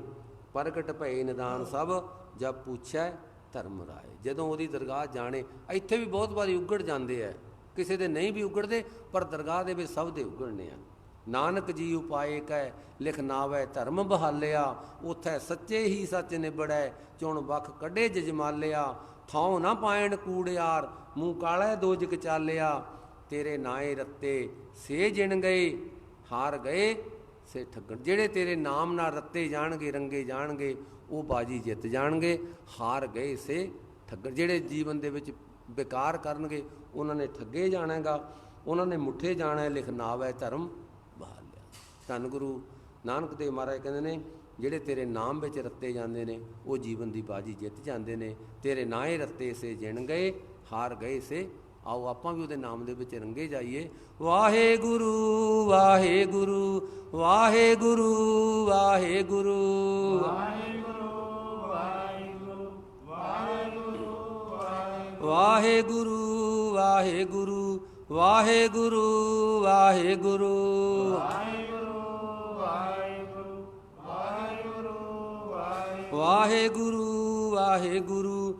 ਪ੍ਰਗਟ ਭਏ ਨਿਦਾਨ ਸਭ ਜਬ ਪੁੱਛੈ ਧਰਮ ਰਾਏ। ਜਦੋਂ ਉਹਦੀ ਦਰਗਾਹ ਜਾਣੇ, ਇੱਥੇ ਵੀ ਬਹੁਤ ਵਾਰੀ ਉਗੜ ਜਾਂਦੇ ਐ। ਕਿਸੇ ਦੇ ਨਹੀਂ ਵੀ ਉਗੜਦੇ, ਪਰ ਦਰਗਾਹ ਦੇ ਵਿੱਚ ਸਭ ਦੇ ਉਗੜਨੇ ਆ ਨਾਨਕ ਜੀ ਉਪਾਏ ਕੈ ਲਿਖਨਾਵੈ ਧਰਮ ਬਹਾਲਿਆ। ਉਥੈ ਸੱਚੇ ਹੀ ਸੱਚ ਨਿਬੜੈ, ਚੁਣ ਬਖ ਕੱਢੇ ਜਜਮਾਲਿਆ। ਥਾਉ ਨਾ ਪਾਇਣ ਕੂੜਿਆਰ, ਮੂੰਹ ਕਾਲਾ ਦੋਜਕ ਚਾਲਿਆ। ਤੇਰੇ ਨਾਏ ਰੱਤੇ ਸੇ ਜਿਣ ਗਏ, ਹਾਰ ਗਏ ਸੇ ਠੱਗਣ। ਜਿਹੜੇ ਤੇਰੇ ਨਾਮ ਨਾਲ ਰੱਤੇ ਜਾਣਗੇ ਰੰਗੇ ਜਾਣਗੇ ਉਹ ਬਾਜੀ ਜਿੱਤ ਜਾਣਗੇ ਹਾਰ ਗਏ ਸੇ ਠੱਗਣ। ਜਿਹੜੇ ਜੀਵਨ ਦੇ ਵਿੱਚ ਬੇਕਾਰ ਕਰਨਗੇ ਉਹਨਾਂ ਨੇ ਠੱਗੇ ਜਾਣਾਗਾ ਉਹਨਾਂ ਨੇ ਮੁੱਠੇ ਜਾਣਾ ਹੈ, ਲਿਖ ਨਾਵੈ ਧਰਮ ਬਹਾਲਿਆ ਧੰਨ ਗੁਰੂ ਨਾਨਕ ਦੇਵ ਮਹਾਰਾਜ ਕਹਿੰਦੇ ਨੇ ਜਿਹੜੇ ਤੇਰੇ ਨਾਮ ਵਿੱਚ ਰੱਤੇ ਜਾਂਦੇ ਨੇ ਉਹ ਜੀਵਨ ਦੀ ਬਾਜੀ ਜਿੱਤ ਜਾਂਦੇ ਨੇ। ਤੇਰੇ ਨਾਏ ਰੱਤੇ ਸੇ ਜਿਣ ਗਏ ਹਾਰ ਗਏ ਸੇ ਆਓ ਆਪਾਂ ਵੀ ਉਹਦੇ ਨਾਮ ਦੇ ਵਿੱਚ ਰੰਗੇ ਜਾਈਏ ਵਾਹਿਗੁਰੂ ਵਾਹਿਗੁਰੂ ਵਾਹਿਗੁਰੂ ਵਾਹਿਗੁਰੂ ਵਾਹਿਗੁਰੂ ਵਾਹਿਗੁਰੂ ਵਾਹਿਗੁਰੂ ਵਾਹਿਗੁਰੂ ਵਾਹਿਗੁਰੂ ਵਾਹਿਗੁਰੂ ਵਾਹਿਗੁਰੂ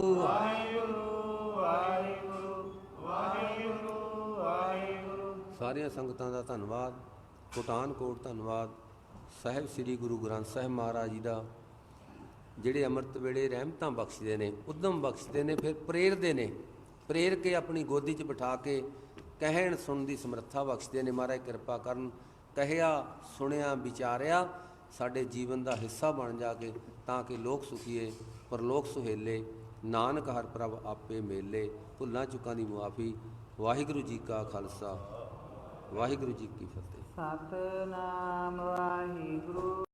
ਸਾਰੀਆਂ ਸੰਗਤਾਂ ਦਾ ਧੰਨਵਾਦ, ਕੋਟਾਨ ਧੰਨਵਾਦ, ਸਾਹਿਬ ਸ੍ਰੀ ਗੁਰੂ ਗ੍ਰੰਥ ਸਾਹਿਬ ਮਹਾਰਾਜ ਜੀ ਦਾ, ਜਿਹੜੇ ਅੰਮ੍ਰਿਤ ਵੇਲੇ ਰਹਿਮਤਾਂ ਬਖਸ਼ਦੇ ਨੇ, ਉਦਮ ਬਖਸ਼ਦੇ ਨੇ, ਫਿਰ ਪ੍ਰੇਰਦੇ ਨੇ, ਪ੍ਰੇਰ ਕੇ ਆਪਣੀ ਗੋਦੀ 'ਚ ਬਿਠਾ ਕੇ ਕਹਿਣ ਸੁਣਨ ਦੀ ਸਮਰੱਥਾ ਬਖਸ਼ਦੇ ਨੇ। ਮਹਾਰਾਜ ਕਿਰਪਾ ਕਰਨ, ਕਹਿਆ, ਸੁਣਿਆ, ਵਿਚਾਰਿਆ, ਸਾਡੇ ਜੀਵਨ ਦਾ ਹਿੱਸਾ ਬਣ ਜਾ ਕੇ, ਤਾਂ ਕਿ ਲੋਕ ਸੁਖੀਏ, ਪਰਲੋਕ ਸੁਹੇਲੇ, ਨਾਨਕ ਹਰ ਪ੍ਰਭ ਆਪੇ ਮੇਲੇ। ਭੁੱਲਾਂ ਚੁੱਕਾਂ ਦੀ ਮੁਆਫੀ, ਵਾਹਿਗੁਰੂ ਜੀ ਕਾ ਖਾਲਸਾ। ਵਾਹਿਗੁਰੂ ਜੀ ਕੀ ਫਤਿਹ। ਸਤਨਾਮ ਵਾਹਿਗੁਰੂ।